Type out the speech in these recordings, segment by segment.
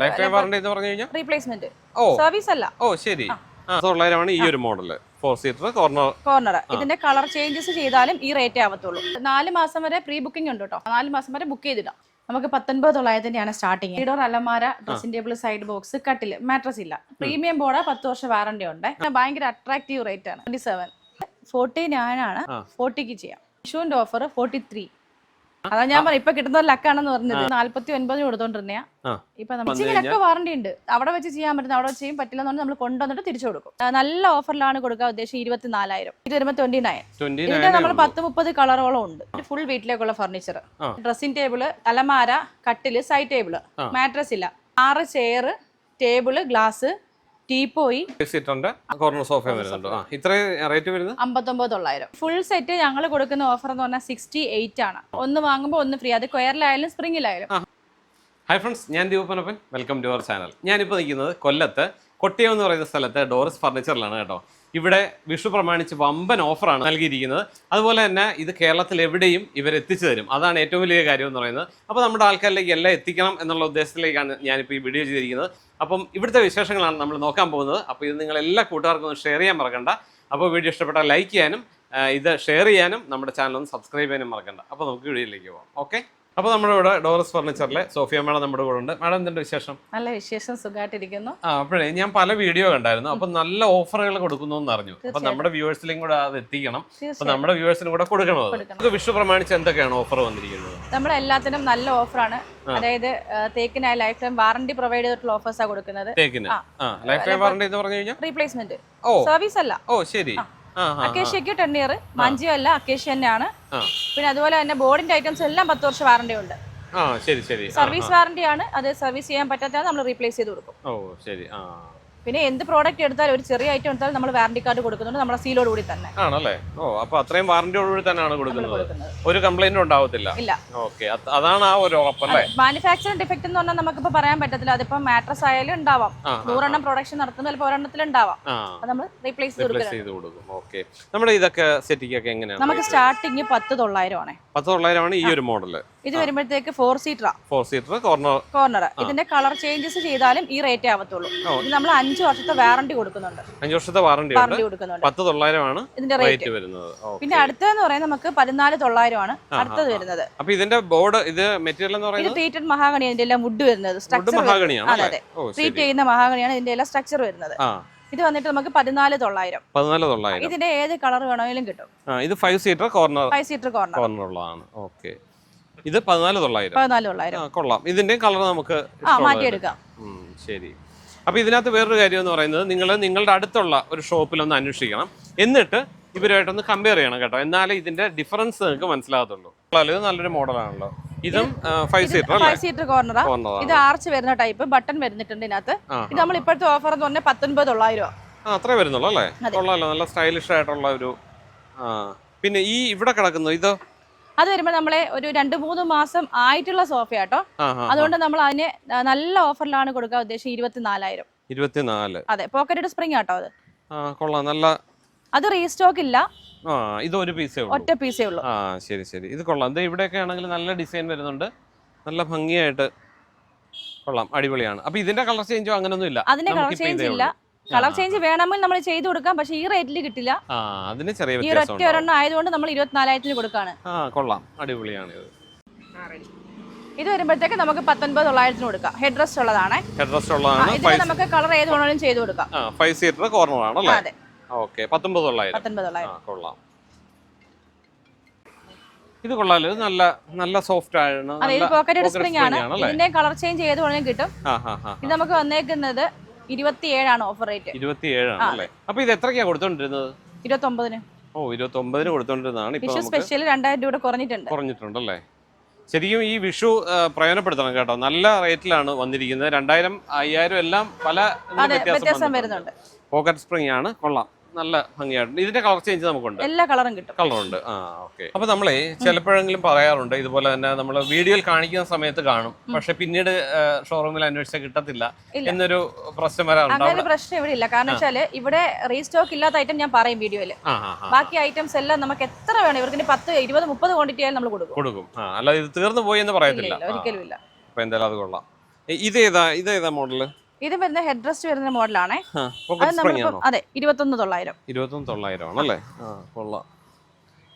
Life time warranty എന്ന് പറഞ്ഞു കഴിഞ്ഞാൽ റീപ്ലേസ്മെന്റ് ഓ. സർവീസ് അല്ല. ഓ ശരി. തൊള്ളായിരമാണ് ഈ ഒരു model four seater corner corner ഇതിന്റെ കളർ ചേഞ്ചസ് ചെയ്താലും ഈ റേറ്റേ ആവത്തുള്ളൂ. നാല് മാസം വരെ പ്രീ ബുക്കിംഗ് ഉണ്ട് കേട്ടോ. നാല് മാസം വരെ ബുക്ക് ചെയ്തിടാം. നമുക്ക് പത്തൊൻപത് തൊള്ളായിരത്തിന്റെയാണ് സ്റ്റാർട്ടിങ് ഡോർ അലമാര ഡ്രസ്സിംഗ് ടേബിൾ സൈഡ് ബോക്സ് കട്ടിൽ മാട്രസ് ഇല്ല. പ്രീമിയം ബോർഡ് പത്ത് വർഷം വാറണ്ടി ഉണ്ട്. ഭയങ്കര അട്രാക്റ്റീവ് റേറ്റ് ആണ്. ട്വന്റി സെവൻ ഫോർട്ടി നയൻ ആണ്. ഫോർട്ടിക്ക് ചെയ്യാം. വിഷുവിന്റെ ഓഫർ ഫോർട്ടി ത്രീ അതാ ഞാൻ പറഞ്ഞു ഇപ്പൊ കിട്ടുന്ന ലക്കാണെന്ന് പറഞ്ഞത്. നാല്പത്തി ഒൻപതിന് കൊടുത്തോണ്ടിരുന്ന. ഇപ്പൊ നമുക്ക് ലക്ക് വാറണ്ടി ഉണ്ട്. അവിടെ വെച്ച് ചെയ്യാൻ പറ്റുന്ന അവിടെ വെച്ച് ചെയ്യാൻ പറ്റില്ല എന്ന് നമ്മൾ കൊണ്ടുവന്നിട്ട് തിരിച്ചു കൊടുക്കും. നല്ല ഓഫറിലാണ് കൊടുക്കാൻ ഉദ്ദേശം ഇരുപത്തിനാലായിരം. ഇത് വരുമ്പോൾ ട്വന്റി നയൻ ഇതിന്റെ നമ്മൾ പത്ത് മുപ്പത് കളറുകളും ഉണ്ട്. ഫുൾ വീട്ടിലേക്കുള്ള ഫർണിച്ചർ ഡ്രസ്സിംഗ് ടേബിൾ അലമാര കട്ടിൽ സൈഡ് ടേബിൾ മാട്രസ് ഇല്ല. ആറ് ചെയർ ടേബിൾ ഗ്ലാസ് ടീപ്പോയി ഉണ്ട് കോർണർ സോഫ വരുന്നുണ്ട്. ആ ഇത്രയും റേറ്റ് വരുന്നത്? അമ്പത്തൊമ്പത് തൊള്ളായിരം ഫുൾ സെറ്റ് ഞങ്ങൾ കൊടുക്കുന്ന ഓഫർ എന്ന് പറഞ്ഞാൽ സിക്സ്റ്റി എയ്റ്റ് ആണ്. ഒന്ന് വാങ്ങുമ്പോൾ ഒന്ന് ഫ്രീ അത് കൊയറിലായാലും സ്പ്രിങ്ങിലായാലും ഹായ് ഫ്രണ്ട്സ് ഞാൻ Deepanappan. Welcome to our channel ഞാനിപ്പോൾ നിൽക്കുന്നത് കൊല്ലത്ത്. കൊട്ടിയം എന്ന് പറയുന്ന സ്ഥലത്ത് ഡോറസ് ഫർണിച്ചറിലാണ് കേട്ടോ. ഇവിടെ വിഷു പ്രമാണിച്ച് വമ്പൻ ഓഫറാണ് നൽകിയിരിക്കുന്നത്. അതുപോലെ തന്നെ ഇത് കേരളത്തിൽ എവിടെയും ഇവർ എത്തിച്ചു തരും. അതാണ് ഏറ്റവും വലിയ കാര്യം എന്ന് പറയുന്നത്. അപ്പോൾ നമ്മുടെ ആൾക്കാരിലേക്ക് എല്ലാം എത്തിക്കണം എന്നുള്ള ഉദ്ദേശത്തിലേക്കാണ് ഞാനിപ്പോൾ ഈ വീഡിയോ ചെയ്തിരിക്കുന്നത്. അപ്പം ഇവിടുത്തെ വിശേഷങ്ങളാണ് നമ്മൾ നോക്കാൻ പോകുന്നത്. അപ്പോൾ ഇത് നിങ്ങൾ എല്ലാ കൂട്ടുകാർക്കും ഷെയർ ചെയ്യാൻ മറക്കണ്ട. അപ്പോൾ വീഡിയോ ഇഷ്ടപ്പെട്ടാൽ ലൈക്ക് ചെയ്യാനും ഇത് ഷെയർ ചെയ്യാനും നമ്മുടെ ചാനൽ ഒന്ന് സബ്സ്ക്രൈബ് ചെയ്യാനും മറക്കണ്ട. അപ്പോൾ നമുക്ക് വീഡിയോയിലേക്ക് പോകാം ഓക്കെ അപ്പോൾ നമ്മുടെ ഇവിടെ ഡോറസ് ഫർണിച്ചറിലെ സോഫിയ മേഡം നമ്മുടെ കൂടെ ഉണ്ട്. മേഡം എന്തിന്റെ വിശേഷം? നല്ല വിശേഷം സുഖമായിട്ടിരിക്കുന്നു ആ അപ്പോഴേ ഞാൻ പല വീഡിയോ കണ്ടായിരുന്നു. അപ്പൊ നല്ല ഓഫറുകൾ കൊടുക്കുന്നു എന്ന് അറിഞ്ഞു. അപ്പൊ നമ്മുടെ വ്യൂവേഴ്സിലും കൂടെ അത് എത്തിക്കണം. അപ്പൊ നമ്മുടെ വ്യൂവേഴ്സിനും കൂടെ കൊടുക്കണം. നമുക്ക് വിഷു പ്രമാണിച്ച് എന്തൊക്കെയാണ് ഓഫർ വന്നിരിക്കുന്നത്? നമ്മുടെ എല്ലാത്തിനും നല്ല ഓഫറാണ്. അതായത് തേക്കിനായി ലൈഫ് ടൈം വാറണ്ടി പ്രൊവൈഡ് ചെയ്തിട്ടുള്ള ഓഫേഴ്സാണ് കൊടുക്കുന്നത്. തേക്കിന്. ലൈഫ് ടൈം വാറണ്ടി എന്ന് പറഞ്ഞു കഴിഞ്ഞാൽ? റീപ്ലേസ്മെന്റ്. ഓ. സർവീസ് അല്ല ഓ ശരി. അക്കേഷ്യക്ക് ടെൻ ഇയർ മാഞ്ചിയോ അല്ല അക്കേഷ്യ തന്നെയാണ്. പിന്നെ അതുപോലെ തന്നെ ബോർഡിന്റെ ഐറ്റംസ് എല്ലാം പത്ത് വർഷം വാറണ്ടി ഉണ്ട്. സർവീസ് വാറണ്ടി ആണ്. അത് സർവീസ് ചെയ്യാൻ പറ്റാത്തത് നമ്മൾ റീപ്ലേസ് ചെയ്ത് കൊടുക്കും. ഓ ശരി. ആ പിന്നെ എന്ത് പ്രോഡക്റ്റ് എടുത്താലും ഒരു ചെറിയ ഐറ്റം എടുത്താലും നമ്മൾ വാറണ്ടി കാർഡ് കൊടുക്കുന്നുണ്ട് നമ്മുടെ സീലോട് കൂടി തന്നെ. ആണല്ലേ? ഓ അപ്പൊ അത്രയും വാറന്റിയോടുകൂടി തന്നെയാണ് കൊടുക്കുന്നത്. ഒരു കംപ്ലൈന്റും ഉണ്ടാവത്തില്ല. ഇല്ല. ഓക്കെ. അതാണ് ആ ഒരു ഉറപ്പല്ലേ? മാനുഫാക്ചറിംഗ് ഡിഫക്റ്റ് എന്ന് പറഞ്ഞാൽ നമുക്ക് ഇപ്പൊ പറയാൻ പറ്റത്തില്ല. അതിപ്പോ മാട്രസ് ആയാലും ഉണ്ടാവാം. നൂറെണ്ണം പ്രൊഡക്ഷൻ നടത്തുന്ന ചിലപ്പോൾ ഒരെണ്ണത്തിൽ ഉണ്ടാവാം. അത് നമ്മൾ റീപ്ലേസ് ചെയ്ത് കൊടുക്കും. ഓക്കെ. നമ്മുടെ ഇതൊക്കെ സെറ്റിക്കൊക്കെ എങ്ങനെയാണ്? നമുക്ക് സ്റ്റാർട്ടിങ് പത്ത് തൊള്ളായിരം ആണ്. പത്ത് തൊള്ളായിരമാണ് ഈ ഒരു മോഡൽ ഇത് വരുമ്പോഴത്തേക്ക് four seater four seater corner corner ഇതിന്റെ കളർ ചേഞ്ചസ് ചെയ്താലും ഈ റേറ്റ് ആവത്തുള്ളൂ. ഇത് നമ്മൾ അഞ്ചു വർഷത്തെ വാറണ്ടി കൊടുക്കുന്നുണ്ട്. അഞ്ചു വർഷത്തെ വാറണ്ടി വാറണ്ടി കൊടുക്കുന്നുണ്ട്. പത്ത് തൊള്ളായിരമാണ് ഇതിന്റെ റേറ്റ് വരുന്നത്. പിന്നെ അടുത്തതെന്ന് പറയുന്നത് നമുക്ക് പതിനാല് തൊള്ളായിരം ആണ് അടുത്തത് വരുന്നത്. അപ്പൊ ഇതിന്റെ ബോർഡ് ഇത് മെറ്റീരിയൽ എന്ന് ഇത് പറയുന്നത്? ട്രീറ്റഡ് മഹാഗണി ഇതിന്റെ എല്ലാം വുഡ് വരുന്നത്. സ്ട്രക്ചർ മഹാഗണിയാണ് അതെ ട്രീറ്റ് ചെയ്യുന്ന മഹാഗണിയാണ് ഇതിന്റെ എല്ലാം സ്ട്രക്ചർ വരുന്നത്. ഇത് വന്നിട്ട് നമുക്ക് പതിനാല് തൊള്ളായിരം. പതിനാല് തൊള്ളായിരം. ഇതിന്റെ ഏത് കളർ വേണമെങ്കിലും കിട്ടും. ഇത് five seater corner five seater corner corner ഉള്ളതാണ്. ഓക്കെ. ഇത് പതിനാല് തൊള്ളായിരം. പതിനാല് തൊള്ളായിരം. കൊള്ളാം. ഇതിന്റെ കളർ നമുക്ക് ആ മാറ്റിയെടുക്കാം ഉം, ശരി. അപ്പൊ ഇതിനകത്ത് വേറൊരു കാര്യം എന്ന് പറയുന്നത് നിങ്ങൾ നിങ്ങളുടെ അടുത്തുള്ള ഒരു ഷോപ്പിൽ ഒന്ന് അന്വേഷിക്കണം. എന്നിട്ട് ഇവരുമായിട്ടൊന്ന് കമ്പയർ ചെയ്യണം കേട്ടോ. എന്നാലേ ഇതിന്റെ ഡിഫറൻസ് നിങ്ങൾക്ക് മനസ്സിലാകത്തുള്ളൂ. ഇത് നല്ലൊരു മോഡലാണല്ലോ ഇതും ഫൈവ് സീറ്റർ അല്ലേ? ഫൈവ് സീറ്റർ കോർണറാ ഇത് ആർച്ച് വരുന്ന ടൈപ്പ് ബട്ടൺ വരുന്നിട്ടുണ്ട് ഇതിനകത്ത്. ആ ഇത് നമ്മൾ ഇപ്പോഴത്തെ ഓഫർ എന്ന് പറഞ്ഞാൽ പത്തൊൻപത് തൊള്ളായിരം ആ അത്രേ വരുന്നുള്ളൂ അല്ലേ? കൊള്ളാലോ. നല്ല സ്റ്റൈലിഷ് ആയിട്ടുള്ള ഒരു ആ പിന്നെ ഈ ഇവിടെ കിടക്കുന്നു ഇത് അത് വരുമ്പോൾ നമ്മളെ ഒരു രണ്ട് മൂന്ന് മാസം ആയിട്ടുള്ള സോഫ കേട്ടോ ആ ആ അതുകൊണ്ട് നമ്മൾ അതിന് നല്ല ഓഫറിലാണ് കൊടുക്കാൻ ഉദ്ദേശം ഇരുപത്തിനാലായിരം. ഇരുപത്തിനാല്. അതെ പോക്കറ്റഡ് സ്പ്രിംഗ് ആട്ടോ അത്. കൊള്ളാം. നല്ല അത് റീസ്റ്റോക്ക് ഇല്ല. ഇത് ഒരു പീസേ ഉള്ളൂ. ഒറ്റ പീസേ ഉള്ളൂ. ആ ശരി ശരി. ഇത് കൊള്ളാം. ഇത് ഇവിടെയൊക്കെ ആണെങ്കിൽ നല്ല ഡിസൈൻ വരുന്നുണ്ട്. നല്ല ഭംഗിയായിട്ട് കൊള്ളാം. അടിപൊളിയാണ്. അപ്പൊ ഇതിന്റെ കളർ ചേഞ്ചോ അങ്ങനൊന്നും ഇല്ല. അതിന്റെ കളർ ചേഞ്ച് ഇല്ല. കളർ ചേഞ്ച് വേണമെങ്കിൽ നമ്മൾ ചെയ്തു കൊടുക്കാം. പക്ഷെ ഈ റേറ്റിൽ കിട്ടില്ല. ആ അതിന് ചെറിയ ഈ ഒറ്റ ഒരെണ്ണം ആയതുകൊണ്ട് നമ്മൾ ഇരുപത്തിനാലായിരത്തിന് കൊടുക്കാണ്. ആ കൊള്ളാം. അടിപൊളിയാണ് ഇത്. ഇത് വരുമ്പോഴത്തേക്ക് നമുക്ക് പത്തൊൻപത് തൊള്ളായിരത്തിന് കൊടുക്കാം. ഹെഡ് റെസ്റ്റ് ഉള്ളതാണ്. ഹെഡ് റെസ്റ്റ് ഉള്ളതാണ്. ഇതിന് നമുക്ക് കളർ ഏത് വേണമെങ്കിലും ചെയ്തു കൊടുക്കാം. ആ ഫൈവ് സീറ്റർ കോർണർ ആണ് അല്ലേ? അതെ. ഓക്കെ പത്തൊമ്പത് തൊള്ളായിരം. പത്തൊൻപത് ആ തൊള്ളായിരം കൊള്ളാം. ഇത് കൊള്ളാലോ. ഇത് നല്ല നല്ല സോഫ്റ്റ് ആണ്. അതെ ഇത് നല്ല പോക്കറ്റഡ് സ്പ്രിംഗ് ആണ്. ഇതിന്റെ കളർ ചേഞ്ച് ചെയ്ത് വേണമെങ്കിലും കിട്ടും. ഇത് നമുക്ക് വന്നേക്കുന്നത് ഇരുപത്തിയേഴാണ് ഓഫർ റേറ്റ് ഇരുപത്തിയേഴാണ് അല്ലേ? അപ്പൊ ഇത് എത്രയ്ക്കാ കൊടുത്തോണ്ടിരുന്നത്? ഇരുപത്തൊമ്പതിന്. ഓ ഇരുപത്തൊമ്പതിന് കൊടുത്തോണ്ടിരുന്നതാണ്. വിഷു സ്പെഷ്യൽ രണ്ടായിരം രൂപ കുറഞ്ഞിട്ടുണ്ട്. കുറഞ്ഞിട്ടുണ്ടല്ലേ? ശരിക്കും ഈ വിഷു പ്രയോജനപ്പെടുത്തണം കേട്ടോ. നല്ല റേറ്റിലാണ് വന്നിരിക്കുന്നത്. രണ്ടായിരം അയ്യായിരം എല്ലാം പല വ്യത്യാസം വരുന്നുണ്ട്. പോക്കറ്റ് സ്പ്രിംഗ് ആണ്. കൊള്ളാം. നല്ല ഭംഗിയായിട്ടുണ്ട്. ഇതിന്റെ കളർ ചേഞ്ച് നമുക്കുണ്ട്. എല്ലാ കളറും കിട്ടും. കളറുണ്ട്. ആ ഓക്കെ. അപ്പൊ നമ്മളെ ചിലപ്പോഴെങ്കിലും പറയാറുണ്ട് ഇതുപോലെ തന്നെ നമ്മൾ വീഡിയോയിൽ കാണിക്കുന്ന സമയത്ത് കാണും. പക്ഷെ പിന്നീട് ഷോറൂമിൽ അന്വേഷിച്ചാൽ കിട്ടത്തില്ല. എന്നൊരു പ്രശ്നം വരാറുണ്ട് അങ്ങനെ പ്രശ്നം ഇവിടെ ഇല്ല. കാരണം വെച്ചാൽ ഇവിടെ റീസ്റ്റോക്ക് ഇല്ലാത്ത ഐറ്റം ഞാൻ പറയും വീഡിയോയിൽ ആ ബാക്കി ഐറ്റംസ് എല്ലാം നമുക്ക് എത്ര വേണം? ഇവർക്ക് പത്ത് ഇരുപത് മുപ്പത് ക്വാണ്ടിറ്റി ആയാലും നമ്മൾ കൊടുക്കും. കൊടുക്കും. ആ അല്ല ഇത് തീർന്നു പോയി എന്ന് പറയത്തില്ല. ഒരിക്കലും ഇല്ല. അപ്പൊ എന്തായാലും അത് കൊള്ളാം. ഇതേതാ ഇതേതാ മോഡൽ ഇത് വരുന്ന ഹെഡ് റെസ്റ്റ് വരുന്ന മോഡലാണേ അത് നമ്മളിപ്പം അതെ ഇരുപത്തൊന്ന് തൊള്ളായിരം. ഇരുപത്തൊന്ന് തൊള്ളായിരം ആണല്ലേ കൊള്ളാം.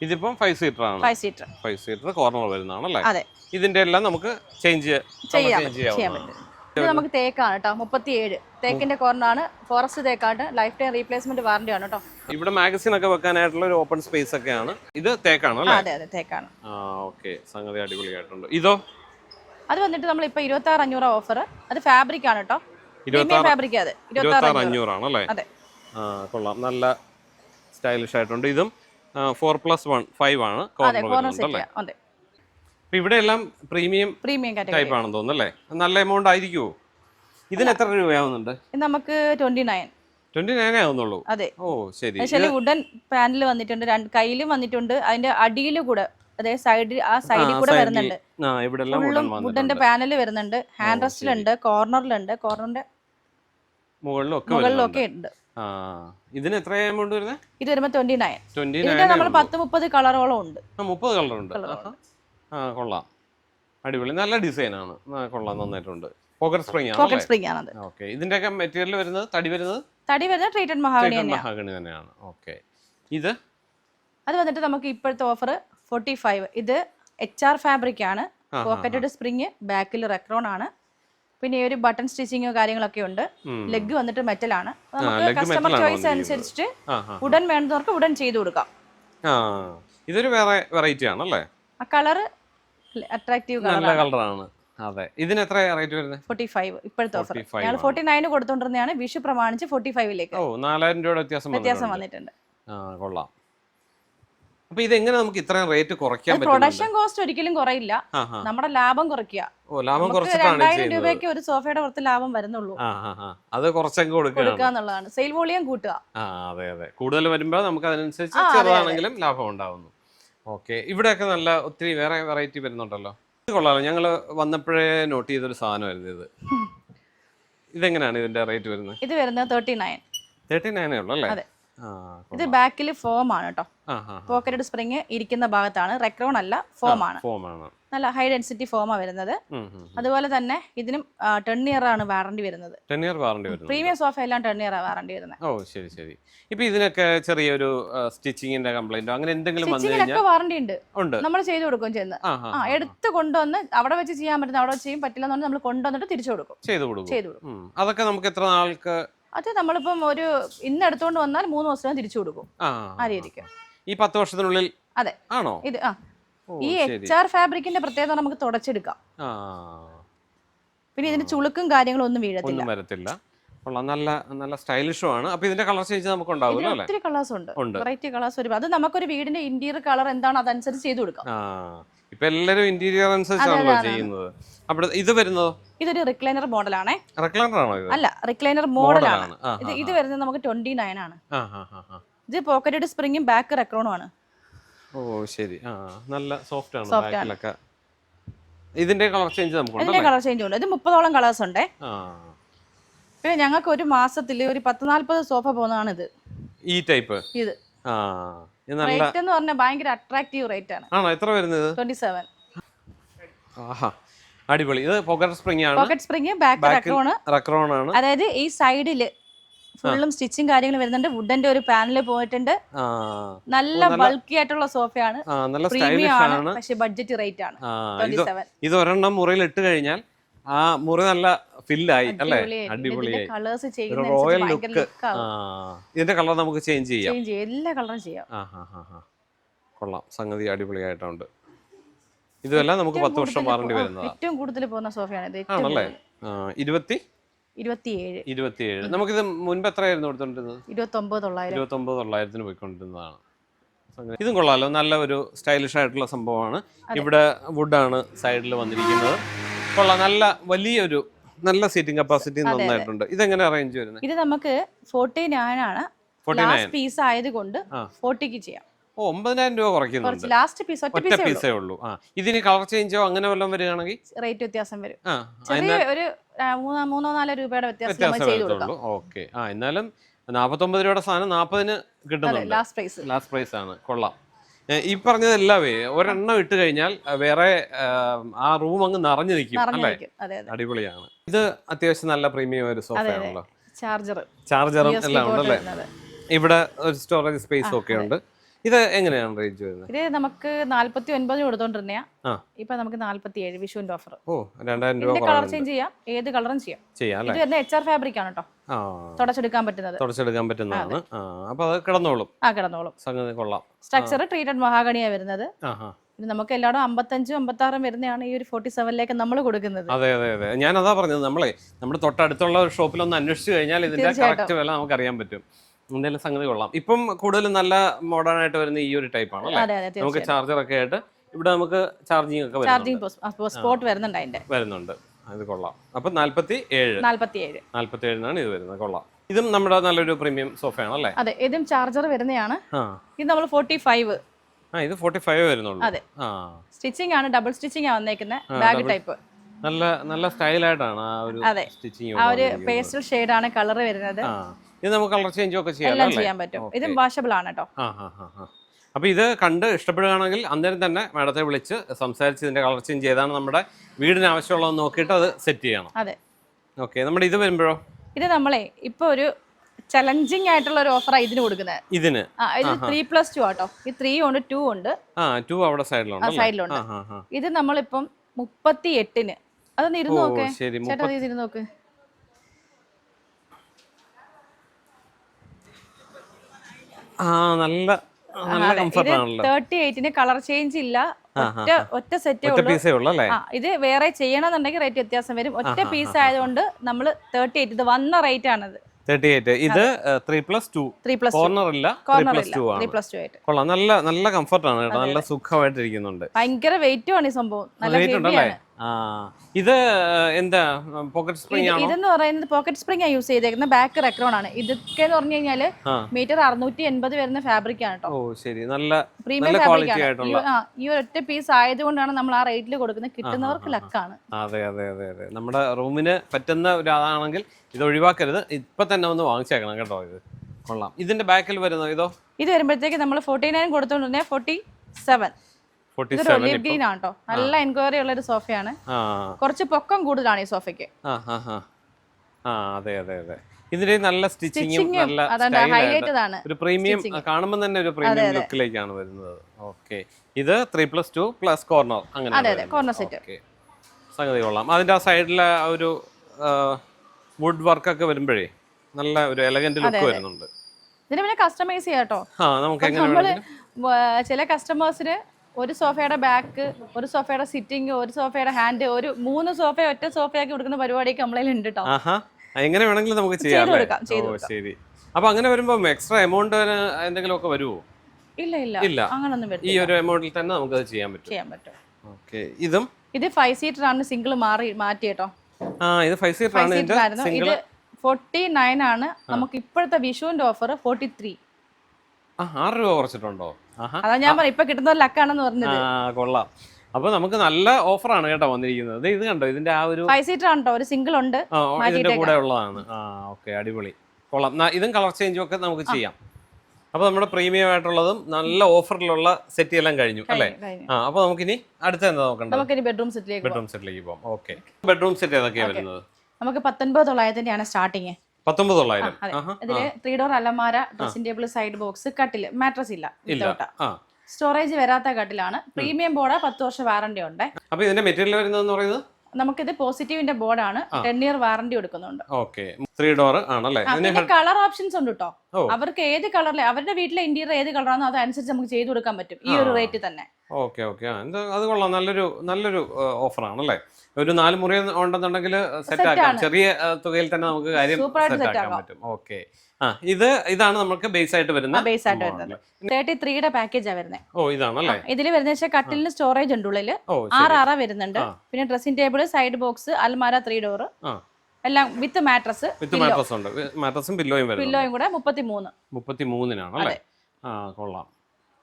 ഇതിപ്പം ഫൈവ് സീറ്റർ ആണ് five seater five seater corner വരുന്നതാണല്ലേ? അതെ. ഇതിന്റെ എല്ലാം നമുക്ക് ചേഞ്ച് ചെയ്യാം. ചെയ്യാൻ പറ്റും ഇത് നമുക്ക് തേക്കാണ് കേട്ടോ മുപ്പത്തിയേഴ്. തേക്കിന്റെ കോർണറാണ് ഫോറസ്റ്റ് തേക്കാണ് ലൈഫ് ടൈം റീപ്ലേസ്മെന്റ് വാറണ്ടി ആണ് കേട്ടോ ഇവിടെ മാഗസിൻ ഒക്കെ വെക്കാനായിട്ടുള്ള ഒരു ഓപ്പൺ സ്പേസ് ഒക്കെ ആണ് ഇത് തേക്കാണ് അല്ലേ? അതെ അതെ തേക്കാണ്. ആ ഓക്കെ സംഗതി അടിപൊളിയായിട്ടുണ്ട്. ഇതോ? അത് വന്നിട്ട് നമ്മൾ ഇപ്പൊ ഇരുപത്തി ആറ് അഞ്ഞൂറ് ഓഫർ അത് ഫാബ്രിക് ആണ് കേട്ടോ ഇരുപത്തി അത്. അഞ്ഞൂറാണ് അല്ലേ? അതെ. ആ കൊള്ളാം. നല്ല സ്റ്റൈലിഷ് ആയിട്ടുണ്ട്. ഇതും ഫോർ പ്ലസ് വൺ ഫൈവ് ആണ് കോർണർ അല്ലേ? അതെ. ഇവിടെ എല്ലാം പ്രീമിയം പ്രീമിയം ടൈപ്പ് ആണെന്ന് തോന്നുന്നു അല്ലേ? നല്ല എമൗണ്ട് ആയിരിക്കുമോ ഇതിന് എത്ര രൂപയാവുന്നുണ്ട്? നമുക്ക് ട്വന്റി നയൻ ട്വന്റി നയൻ ആവുന്നുള്ളൂ. അതെ. ഓ ശരി. പാനൽ വന്നിട്ടുണ്ട്. രണ്ട് കയ്യിലും വന്നിട്ടുണ്ട്. അതിന്റെ അടിയിൽ കൂടെ അതായത് സൈഡിൽ ആ സൈഡിൽ കൂടെ വരുന്നുണ്ട്. ഫുള്ളും വുഡന്റെ പാനൽ വരുന്നുണ്ട്. ഹാൻഡ് റെസ്റ്റിലുണ്ട് കോർണറിലുണ്ട് കോർണറിന്റെ മുകളിലൊക്കെ മുകളിലൊക്കെ ഉണ്ട്. ഇതിന് എത്ര എമൗണ്ട് വരുന്നത് ഇത് വരുമ്പോ ട്വന്റി നയൻ ട്വന്റി നയൻ നമ്മൾ പത്ത് മുപ്പത് കളറോളം ഉണ്ട്. മുപ്പത് കളർ ഉണ്ട്. കളറുണ്ട്. ആ കൊള്ളാം. അടിപൊളി. നല്ല ഡിസൈൻ ആണ് കൊള്ളാം നന്നായിട്ടുണ്ട്. പോക്കറ്റ് സ്പ്രിംഗ് ആണ് പോക്കറ്റ് സ്പ്രിംഗ് ആണത്. ഓക്കെ ഇതിന്റെ ഒക്കെ മെറ്റീരിയൽ വരുന്നത് തടി വരുന്നത്? തടി വരുന്നത് ട്രീറ്റഡ് മഹാഗണി മഹാഗണി തന്നെയാണ്. ഓക്കെ ഇത്? അത് വന്നിട്ട് നമുക്ക് ഇപ്പോഴത്തെ ഓഫർ ഫോർട്ടി ഫൈവ് ഇത് എച്ച് ആർ ഫാബ്രിക് ആണ്. പോക്കറ്റഡ് സ്പ്രിങ് ബാക്കിൽ റെക്രോൺ ആണ്. പിന്നെ ഈ ഒരു ബട്ടൺ സ്റ്റിച്ചിങ്ങോ കാര്യങ്ങളൊക്കെ ഉണ്ട്. ലെഗ് വന്നിട്ട് മെറ്റൽ ആണ്. നമുക്ക് കസ്റ്റമർ ചോയ്സ് അനുസരിച്ചിട്ട് ഉടൻ വേണ്ടവർക്ക് ഉടൻ ചെയ്തു കൊടുക്കാം. ഇതൊരു വേറെ വെറൈറ്റി ആണല്ലേ? ആ കളറ് അട്രാക്റ്റീവ് നല്ല കളറാണ് അതെ. ഇതിന് എത്ര റേറ്റ് വരുന്നത്? ഫോർട്ടി ഫൈവ് ഇപ്പോഴത്തെ ഓഫർ 45 ഞങ്ങൾ. ഫോർട്ടി നയന് കൊടുത്തോണ്ടിരുന്നതാണ്. വിഷു പ്രമാണിച്ച് ഫോർട്ടി ഫൈവിലേക്ക് ഓ നാലായിരം രൂപയുടെ വ്യത്യാസം വ്യത്യാസം വന്നിട്ടുണ്ട്. വന്നിട്ടുണ്ട്. ആ കൊള്ളാം. അപ്പൊ ഇതെങ്ങനെ നമുക്ക് ഇത്രയും റേറ്റ് കുറയ്ക്കാൻ പ്രൊഡക്ഷൻ കോസ്റ്റ് ഒരിക്കലും കുറയില്ല. നമ്മുടെ ലാഭം കുറയ്ക്കുക. ലാഭം രണ്ടായിരം രൂപയ്ക്ക് ഒരു സോഫയുടെ പുറത്ത് ലാഭം വരുന്നുള്ളൂ. അത് കുറച്ചങ്ങ് കൊടുക്കുക എന്നുള്ളതാണ്. സെയിൽ വോളിയം കൂട്ടുക. അതെ അതെ. കൂടുതൽ വരുമ്പോൾ നമുക്ക് അതിനനുസരിച്ച്. ചെറുതാണെങ്കിലും ലാഭം ഉണ്ടാവുന്നു. ഓക്കെ. ഇവിടെയൊക്കെ നല്ല ഒത്തിരി വേറെ വെറൈറ്റി വരുന്നുണ്ടല്ലോ. ഇത് കൊള്ളാമല്ലോ ഞങ്ങൾ വന്നപ്പോഴേ നോട്ട് ചെയ്തൊരു സാധനമായിരുന്നു ഇത്. ഇതെങ്ങനെയാണ് ഇതിന്റെ റേറ്റ് വരുന്നത്? ഇത് വരുന്നത് തേർട്ടി നയൻ തേർട്ടി നയനേ ഉള്ളൂ അല്ലേ? ഇത് ബാക്കിൽ ഫോം ആണ് കേട്ടോ പോക്കറ്റഡ് സ്പ്രിങ് ഇരിക്കുന്ന ഭാഗത്താണ്. റെക്രോൺ അല്ല ഫോം ആണ്. നല്ല ഹൈ ഡെൻസിറ്റി ഫോമാ വരുന്നത്. അതുപോലെ തന്നെ ഇതിനും ടെൺ ഇയർ ആണ് വാറണ്ടി വരുന്നത്. Ten year warranty premium sofa എല്ലാം ടെൺ ഇയർ വാറണ്ടി വരുന്നത് ഓ ശരി ശരി. ഇപ്പൊ ഇതിനൊക്കെ ചെറിയൊരു സ്റ്റിച്ചിങ്ങിന്റെ കംപ്ലൈന്റോ അങ്ങനെ എന്തെങ്കിലും വന്നു കഴിഞ്ഞാൽ സ്റ്റിച്ചിങ്ങിനൊക്കെ വാറണ്ടി ഉണ്ട്. ഉണ്ട്. നമ്മൾ ചെയ്തു കൊടുക്കും ചെന്ന് ആ എടുത്ത് കൊണ്ടുവന്ന് അവിടെ വെച്ച് ചെയ്യാൻ പറ്റുന്ന അവിടെ വെച്ച് ചെയ്യാൻ പറ്റില്ല എന്ന് നമ്മൾ കൊണ്ടുവന്നിട്ട് തിരിച്ചു കൊടുക്കും. ചെയ്തു കൊടുക്കും. ചെയ്തു കൊടുക്കും. അതൊക്കെ നമുക്ക് എത്ര നാൾക്ക് അത് നമ്മളിപ്പം ഒരു ഇന്ന് എടുത്തുകൊണ്ട് വന്നാൽ മൂന്ന് വർഷം തിരിച്ചു കൊടുക്കും. ആ. രീതിക്ക്. ഈ പത്ത് വർഷത്തിനുള്ളിൽ അതെ. ആണോ? ഇത് ആ. ഈ എച്ച് ആർ ഫാബ്രിക്കിന്റെ പ്രത്യേകത നമുക്ക് തുടച്ചെടുക്കാം. പിന്നെ ഇതിന് ചുളുക്കും കാര്യങ്ങളും ഒന്നും വീഴത്തില്ല. കൊള്ളാം. നല്ല നല്ല സ്റ്റൈലിഷും ആണ്. അപ്പൊ ഇതിന്റെ കളർ ചേഞ്ച് നമുക്ക് അല്ലേ? ഒത്തിരി കളേഴ്സ് ഉണ്ട്. വെറൈറ്റി കളേഴ്സ് വരും അത് നമുക്കൊരു വീടിന്റെ ഇന്റീരിയർ കളർ എന്താണ് അതനുസരിച്ച് ചെയ്തു കൊടുക്കാം. ഇപ്പൊ എല്ലാരും ഇന്റീരിയർ അനുസരിച്ചാണല്ലോ. ചെയ്യുന്നത്. അപ്പോൾ ഇത് വരുന്നത്? ഇതൊരു റിക്ലൈനർ മോഡലാണേ റിക്ലൈനർ ആണോ അല്ല റിക്ലൈനർ മോഡലാണ് ഇത് ഇത് വരുന്നത് നമുക്ക് ട്വന്റി നയൻ ആണ്. ഇത് പോക്കറ്റഡ് സ്പ്രിങ്ങും ബാക്ക് റെക്രോണും ആണ്. ഓ ശരി. ആ നല്ല സോഫ്റ്റ് ആണ്. ബാക്കിലൊക്കെ ഇതിന്റെ കളർ ചേഞ്ച് നമുക്ക് ഇതിന്റെ കളർ ചേഞ്ച് ഉണ്ട്. ഇത് മുപ്പതോളം കളേഴ്സ് ഉണ്ട്. ആ. പിന്നെ ഞങ്ങൾക്ക് ഒരു മാസത്തിൽ ഒരു പത്ത് നാല്പത് സോഫ പോകുന്നതാണ് ഇത് ഈ ടൈപ്പ്? ഇത്. ആ ഇത് നല്ല റേറ്റ് എന്ന് പറഞ്ഞാൽ ഭയങ്കര അട്രാക്റ്റീവ് റേറ്റ് ആണ്. ആണോ? എത്ര വരുന്നത്? ട്വന്റി സെവൻ ആഹാ അടിപൊളി. ഇത് പോക്കറ്റ് സ്പ്രിംഗ് ആണ്. Pocket spring back Back- Recron ആണ്. അതായത് ഈ സൈഡിൽ ഫുള്ളും സ്റ്റിച്ചും കാര്യങ്ങളും വരുന്നുണ്ട്. വുഡന്റെ ഒരു പാനൽ പോയിട്ടുണ്ട്. ആ. നല്ല ബൾക്കി ആയിട്ടുള്ള സോഫയാണ്. ആ നല്ല പ്രീമിയം സ്റ്റൈലിഷ് ആണ് ആണ്. പക്ഷെ ബഡ്ജറ്റ് റേറ്റ് ആണ്. ആ ട്വന്റി ഇത് സെവൻ ഇത് ഒരെണ്ണം മുറിയിൽ ഇട്ട് കഴിഞ്ഞാൽ ആ മുറി നല്ല ഫില്ലായി അല്ലേ? അടിപൊളിയായി. കളേഴ്സ് റോയൽ ലുക്ക് ഇതിന്റെ കളർ നമുക്ക് ചേഞ്ച് ചെയ്യാം. എല്ലാ കളറും ചെയ്യാം. കൊള്ളാം. സംഗതി അടിപൊളിയായിട്ടുണ്ട്. ഇതെല്ലാം നമുക്ക് പത്ത് വർഷം വാറണ്ടി വരുന്നത് ഏറ്റവും കൂടുതൽ പോകുന്ന സോഫയാണ് ആണല്ലേ? ഇരുപത്തി? ഇരുപത്തിയേഴ്. നമുക്കിത് മുൻപ് എത്രയായിരുന്നു കൊടുത്തോണ്ടിരുന്നത്? ഇരുപത്തി ഒമ്പത് തൊള്ളായിരം തൊള്ളായിരത്തിന് പോയിക്കൊണ്ടിരുന്നതാണ്. ഇതും കൊള്ളാലോ. നല്ല ഒരു സ്റ്റൈലിഷ് ആയിട്ടുള്ള സംഭവമാണ്. ഇവിടെ വുഡാണ് സൈഡിൽ വന്നിരിക്കുന്നത്. കൊള്ളാം. നല്ല വലിയൊരു നല്ല സീറ്റിംഗ് കപ്പാസിറ്റി. നന്നായിട്ടുണ്ട്. ഇതെങ്ങനെ അറേഞ്ച് വരുന്നത് ഇത് നമുക്ക് ഫോർട്ടി നയൻ ആണ് ലാസ്റ്റ് പീസ് ആയതുകൊണ്ട്. ഫോർട്ടിക്ക് ചെയ്യാം. ഓ ഒമ്പതിനായിരം രൂപ കുറയ്ക്കുന്നുണ്ട്. ലാസ്റ്റ് പീസ് ഒറ്റ പീസേ ഉള്ളൂ. ആ. ഇതിന് കളർ ചേഞ്ചോ അങ്ങനെ വല്ലതും വരികയാണെങ്കിൽ റേറ്റ് വ്യത്യാസം വരും. ചെറിയ ഒരു മൂന്നോ നാലോ രൂപയുടെ വ്യത്യാസം ചെയ്തു കൊടുക്കാം. ഓക്കെ. ആ എന്നാലും നാപ്പത്തൊമ്പത് രൂപയുടെ സാധനം നാപ്പതിന് കിട്ടുന്നുണ്ട്. ലാസ്റ്റ് പ്രൈസ് ലാസ്റ്റ് പ്രൈസ് ആണ്. കൊള്ളാം. ഈ പറഞ്ഞതെല്ലാവേ ഒരെണ്ണം ഇട്ട് കഴിഞ്ഞാൽ വേറെ ആ, റൂം അങ്ങ് നിറഞ്ഞു നിൽക്കും അല്ലേ? അടിപൊളിയാണ്. ഇത് അത്യാവശ്യം നല്ല പ്രീമിയം ഒരു സോഫയാണല്ലോ ചാർജർ ചാർജറും എല്ലാം ഉണ്ടല്ലേ? ഇവിടെ ഒരു സ്റ്റോറേജ് സ്പേസ് ഒക്കെ ഉണ്ട്. ഇത് എങ്ങനെയാണ് റേഞ്ച് വരുന്നത്? ഇത് നമുക്ക് നാല്പത്തി ഒൻപത് കൊടുത്തോണ്ടിരുന്നയാ. ഇപ്പൊ നമുക്ക് നാല്പത്തി ഏഴ് വിഷുവിന്റെ ഓഫർ ഓ രണ്ടായിരം രൂപ കളർ ചേഞ്ച് ചെയ്യാം. ഏത് കളറും ചെയ്യാം. ചെയ്യാം ഇത് എച്ച് ആർ ഫാബ്രിക് ആണ് കേട്ടോ. തുടച്ചെടുക്കാൻ പറ്റുന്നത്. തുടച്ചെടുക്കാൻ പറ്റുന്നതാണ്. അപ്പൊ അത് കിടന്നോളും. ആ കിടന്നോളും. സംഗതി കൊള്ളാം. സ്ട്രക്ചർ ട്രീറ്റഡ് മഹാഗണിയാ വരുന്നത്. നമുക്ക് എല്ലായിടും അമ്പത്തഞ്ചും അമ്പത്താറും വരുന്നതാണ് ഈ ഒരു ഫോർട്ടി സെവനിലേക്ക് നമ്മൾ കൊടുക്കുന്നത്. അതെ അതെ അതെ. ഞാൻ അതാ പറഞ്ഞത്. നമ്മളെ നമ്മുടെ തൊട്ടടുത്തുള്ള ഒരു ഷോപ്പിൽ ഒന്ന് അന്വേഷിച്ചു കഴിഞ്ഞാൽ ഇതിന്റെ. കറക്റ്റ് വില നമുക്ക് അറിയാൻ പറ്റും. എന്തായാലും സംഗതി കൊള്ളാം. ഇപ്പം കൂടുതൽ നല്ല മോഡേൺ ആയിട്ട് വരുന്ന ഈ ഒരു ടൈപ്പ് ആണ് നമുക്ക് ചാർജർ ഒക്കെ ആയിട്ട് ഇവിടെ നമുക്ക് ചാർജിങ് ഒക്കെ ചാർജിങ് സ്പോട്ട് വരുന്നുണ്ട് അതിന്റെ. വരുന്നുണ്ട്. അത് കൊള്ളാം. അപ്പൊ നാല്പത്തി ഏഴ് നാല്പത്തി ഏഴ് നാല്പത്തി ഏഴിനാണ് ഇത് വരുന്നത്. കൊള്ളാം. ഇതും നമ്മുടെ നല്ലൊരു പ്രീമിയം സോഫയാണ് അല്ലേ? അതെ ഇതും ചാർജർ വരുന്നതാണ് ആ. ഇത് നമ്മൾ ഫോർട്ടി ഫൈവ്. ആ ഇത് ഫോർട്ടി ഫൈവ് വരുന്നുള്ളൂ. അതെ. ആ. സ്റ്റിച്ചിങ് ആണ് ഡബിൾ സ്റ്റിച്ചിങ് ആണ് വന്നേക്കുന്നത് ബാഗ് ടൈപ്പ്. നല്ല നല്ല സ്റ്റൈലായിട്ടാണ് ആ ഒരു. സ്റ്റിച്ചിങ് ആ ഒരു പേസ്റ്റൽ ഷെയ്ഡ് ആണ് കളർ വരുന്നത്. ആ. ഇത് നമുക്ക് കളർ ചേഞ്ച് ഒക്കെ ചെയ്യാം ചെയ്യാൻ പറ്റും. ഇതും വാഷബിൾ ആണ് കേട്ടോ. ആ ആ ആ ആ അപ്പോൾ ഇത് കണ്ട് ഇഷ്ടപ്പെടുകയാണെങ്കിൽ അന്നേരം തന്നെ മാഡത്തെ വിളിച്ച് സംസാരിച്ച് ഇതിന്റെ കളർ ചേഞ്ച് ചെയ്താണ് നമ്മുടെ വീടിന് ആവശ്യമുള്ളത് നോക്കിയിട്ട് അത് സെറ്റ് ചെയ്യണം. അതെ. ഓക്കെ നമ്മുടെ ഇത് വരുമ്പോഴോ? ഇത് നമ്മളെ ഇപ്പൊ ഒരു ചലഞ്ചിങ് ആയിട്ടുള്ള ഒരു ഓഫറാണ് ഇതിന് കൊടുക്കുന്നത് ഇതിന്? ആ ഇത് ത്രീ പ്ലസ് ടു ആട്ടോ. ഈ ത്രീ ഉണ്ട് ടു ഉണ്ട്. ആ ടു അവിടെ സൈഡിലുണ്ട് ആ സൈഡിലുണ്ട് ഇത് നമ്മളിപ്പം മുപ്പത്തി എട്ടിന് അതൊന്ന് ഇരുന്ന് നോക്ക്. ചേട്ടാ ഇരുന്ന് നോക്ക്. ആ നല്ല തേർട്ടി എയ്റ്റിന് കളർ ചേഞ്ച് ഇല്ല. ഒറ്റ ഒറ്റ സെറ്റേ ഉള്ളൂ. ഇത് വേറെ ചെയ്യണമെന്നുണ്ടെങ്കിൽ റേറ്റ് വ്യത്യാസം വരും. ഒറ്റ പീസ് ആയതുകൊണ്ട് നമ്മൾ തേർട്ടി എയ്റ്റ് ഇത് വന്ന റേറ്റ് ആണത്. തേർട്ടി എയ്റ്റ് ഇത് ത്രീ പ്ലസ് ടു കോർണർ ഇല്ല കൊള്ളാം. നല്ല നല്ല കംഫർട്ടാണ് കേട്ടോ. നല്ല സുഖമായിട്ടിരിക്കുന്നുണ്ട്. ഭയങ്കര വെയിറ്റും ആണ് ഈ സംഭവം. നല്ല വെയിറ്റ് ഉണ്ടല്ലേ? ആ ഇത് എന്താ പോക്കറ്റ് സ്പ്രിംഗ് ഇത് ആണോ? ഇതെന്ന് പറയുന്നത് പോക്കറ്റ് സ്പ്രിംഗ് യൂസ് ചെയ്തേക്കുന്ന ബാക്ക് റെക്രോൺ ആണ്. ഇതൊക്കെ എന്ന് പറഞ്ഞു കഴിഞ്ഞാൽ ആ. മീറ്റർ അറുന്നൂറ്റി എൺപത് വരുന്ന ഫാബ്രിക് ആണ് കേട്ടോ ഓ ശരി. നല്ല പ്രീമിയം നല്ല ഫാബ്രിക് quality ആണ്. ആയിട്ടുള്ള. ഈ- ആ, ഈ പീസ് ആയതുകൊണ്ടാണ് നമ്മൾ ആ റേറ്റിൽ കൊടുക്കുന്നത് കിട്ടുന്നവർക്ക് ലക്കാണ് അതെ അതെ അതെ അതെ. നമ്മുടെ റൂമിന് പറ്റുന്ന ഒരു അതാണെങ്കിൽ ഇത് ഒഴിവാക്കരുത്. ഇപ്പൊ തന്നെ ഒന്ന് വാങ്ങിച്ചേക്കണം കേട്ടോ ഇത്. കൊള്ളാം. ഇതിന്റെ ബാക്കിൽ വരുന്നോ ഇതോ? ഇത് വരുമ്പോഴത്തേക്ക് നമ്മൾ ഫോർട്ടി നയൻ കൊടുത്തോണ്ടിരുന്നത് ഫോർട്ടി സെവൻ ഇതൊരു ഒലിവ് ഗ്രീൻ ആണ് കേട്ടോ നല്ല എൻക്വയറി ഉള്ള ഒരു സോഫയാണ്. കുറച്ച് പൊക്കം കൂടുതലാണ് ഈ സോഫയ്ക്ക്. അതെ അതെ അതെ. ഇതിന്റെ നല്ല സ്റ്റിച്ചിങ്ങും നല്ല ഹൈലൈറ്റ് ഒരു പ്രീമിയം കാണുമ്പോൾ തന്നെ ഒരു പ്രീമിയം ലുക്കിലേക്കാണ് വരുന്നത്. ഓക്കെ ഇത് three plus two plus corner അങ്ങനെ കോർണർ സെറ്റ് സംഗതി കൊള്ളാം. അതിന്റെ ആ സൈഡിലെ ഒരു വുഡ് വർക്ക് ഒക്കെ വരുമ്പോഴേ നല്ല ഒരു എലഗന്റ് ലുക്ക് വരുന്നുണ്ട്. ഇതിന് പിന്നെ കസ്റ്റമൈസ് ചെയ്യാം കേട്ടോ. നമുക്ക് ചില കസ്റ്റമേഴ്സിന് ഒരു സോഫയുടെ ബാക്ക് ഒരു സോഫയുടെ സിറ്റിംഗ് ഒരു സോഫയുടെ ഹാൻഡ് ഒരു മൂന്ന് സോഫ ഒറ്റ സോഫയാക്കി കൊടുക്കുന്ന പരിപാടിയൊക്കെ ഉണ്ട് കേട്ടോ എങ്ങനെ വേണമെങ്കിലും നമുക്ക് ചെയ്യാം ശരി. അപ്പൊ അങ്ങനെ വരുമ്പോ എക്സ്ട്രാ എമൗണ്ട് എന്തെങ്കിലും ഒക്കെ വരുമോ ഇല്ല ഇല്ല. ഇല്ല. അങ്ങനൊന്നും ഈ ഒരു എമൗണ്ടിൽ തന്നെ നമുക്ക് അത് ചെയ്യാൻ പറ്റും. ചെയ്യാൻ പറ്റും. ഓക്കെ. ഇതും? ഇത് ഫൈവ് സീറ്റർ ആണ് സിംഗിൾ മാറി മാറ്റി കേട്ടോ ആ ഇത് ഫൈവ് സീറ്റർ ആണ് ഇത് ഫോർട്ടി നയൻ ആണ് നമുക്ക് ഇപ്പോഴത്തെ വിഷുവിന്റെ ഓഫർ ഫോർട്ടി ത്രീ ആറ് രൂപ കുറച്ചിട്ടുണ്ടോ? അതാ ഞാൻ പറയാം ഇപ്പൊ കിട്ടുന്ന ലക്കാണെന്ന് പറഞ്ഞത്. കൊള്ളാം. അപ്പൊ നമുക്ക് നല്ല ഓഫറാണ് കേട്ടോ വന്നിരിക്കുന്നത്. ഇത് കണ്ടോ? ഇതിന്റെ ആ ഒരു ഫൈവ് സീറ്റർ ആണോ കേട്ടോ ഒരു സിംഗിൾ ഉണ്ട്. ഇതിന്റെ കൂടെ ഉള്ളതാണ്. ആ ഓക്കെ അടിപൊളി. കൊള്ളാം. ഇതും കളർ ചേഞ്ചും ഒക്കെ നമുക്ക് ചെയ്യാം. അപ്പൊ നമ്മുടെ പ്രീമിയം ആയിട്ടുള്ളതും നല്ല ഓഫറിലുള്ള സെറ്റ് എല്ലാം കഴിഞ്ഞു അല്ലേ. ആ അപ്പൊ നമുക്കിനി അടുത്ത എന്താ നോക്കണ്ട നമുക്കിനി ബെഡ്റൂം സെറ്റിലേക്ക് ബെഡ്റൂം സെറ്റിലേക്ക് പോകാം ഓക്കെ. ബെഡ്റൂം സെറ്റ് ഏതൊക്കെയാണ് വരുന്നത്? നമുക്ക് പത്തൊൻപത് തൊള്ളായിരത്തിന്റെയാണ് സ്റ്റാർട്ടിങ് പത്തൊമ്പത് തൊള്ളായിരം അതെ. ആഹാ ഇതിൽ ത്രീ ഡോർ അലമാര ഡ്രസ്സിംഗ് ടേബിൾ സൈഡ് ബോക്സ് കട്ടിൽ മാട്രസ് ഇല്ല സ്റ്റോറേജ് വരാത്ത കട്ടിലാണ്. പ്രീമിയം ബോർഡ് പത്ത് വർഷം വാറണ്ടി ഉണ്ട്. അപ്പൊ ഇതിന്റെ മെറ്റീരിയൽ വരുന്നതെന്ന് പറയുന്നത്? നമുക്കിത് പോസിറ്റീവിന്റെ ബോർഡാണ്. ടെൻ ഇയർ വാറണ്ടി കൊടുക്കുന്നുണ്ട്. ഓക്കെ. ത്രീ ഡോർ ആണല്ലേ കളർ ഓപ്ഷൻസ് ഉണ്ട് കേട്ടോ. അവർക്ക് ഏത് കളറിലെ അവരുടെ വീട്ടിലെ ഇന്റീരിയർ ഏത് കളറാണോ അതനുസരിച്ച് നമുക്ക് ചെയ്തു കൊടുക്കാൻ പറ്റും. ഈ ഒരു റേറ്റ് തന്നെ. Okay okay. അത് കൊള്ളാം. നല്ലൊരു നല്ലൊരു ഓഫറാണ് അല്ലേ ഒരു നാല് മുറി ഉണ്ടെന്നുണ്ടെങ്കിൽ സെറ്റ് ആക്കാം. ചെറിയ തുകയിൽ തന്നെ നമുക്ക് കാര്യം സെറ്റ് ആക്കാൻ പറ്റും. ഓക്കെ ആ ഇത് ഇതാണ് നമുക്ക് ബേസ് ആയിട്ട് വരുന്ന ബേസ് ആയിട്ട് വരുന്നത്. തേർട്ടി ത്രീയുടെ പാക്കേജാണ് വരുന്നത് ഓ ഇതാണല്ലേ ഇതിൽ വരുന്ന വെച്ചാൽ കട്ടിലിന് സ്റ്റോറേജ് ഉണ്ട് ഉള്ളിൽ. ആറ് ആറ വരുന്നുണ്ട്. പിന്നെ ഡ്രസ്സിംഗ് ടേബിൾ സൈഡ് ബോക്സ് അൽമാര ത്രീ ഡോർ എല്ലാം വിത്ത് മാട്രസ് വിത്ത് മാട്രസ് ഉണ്ട്. മാട്രസും പില്ലോയും പില്ലോയും കൂടെ മുപ്പത്തി മൂന്ന് മുപ്പത്തി മൂന്നിനാണ് അല്ലേ? ആ കൊള്ളാം.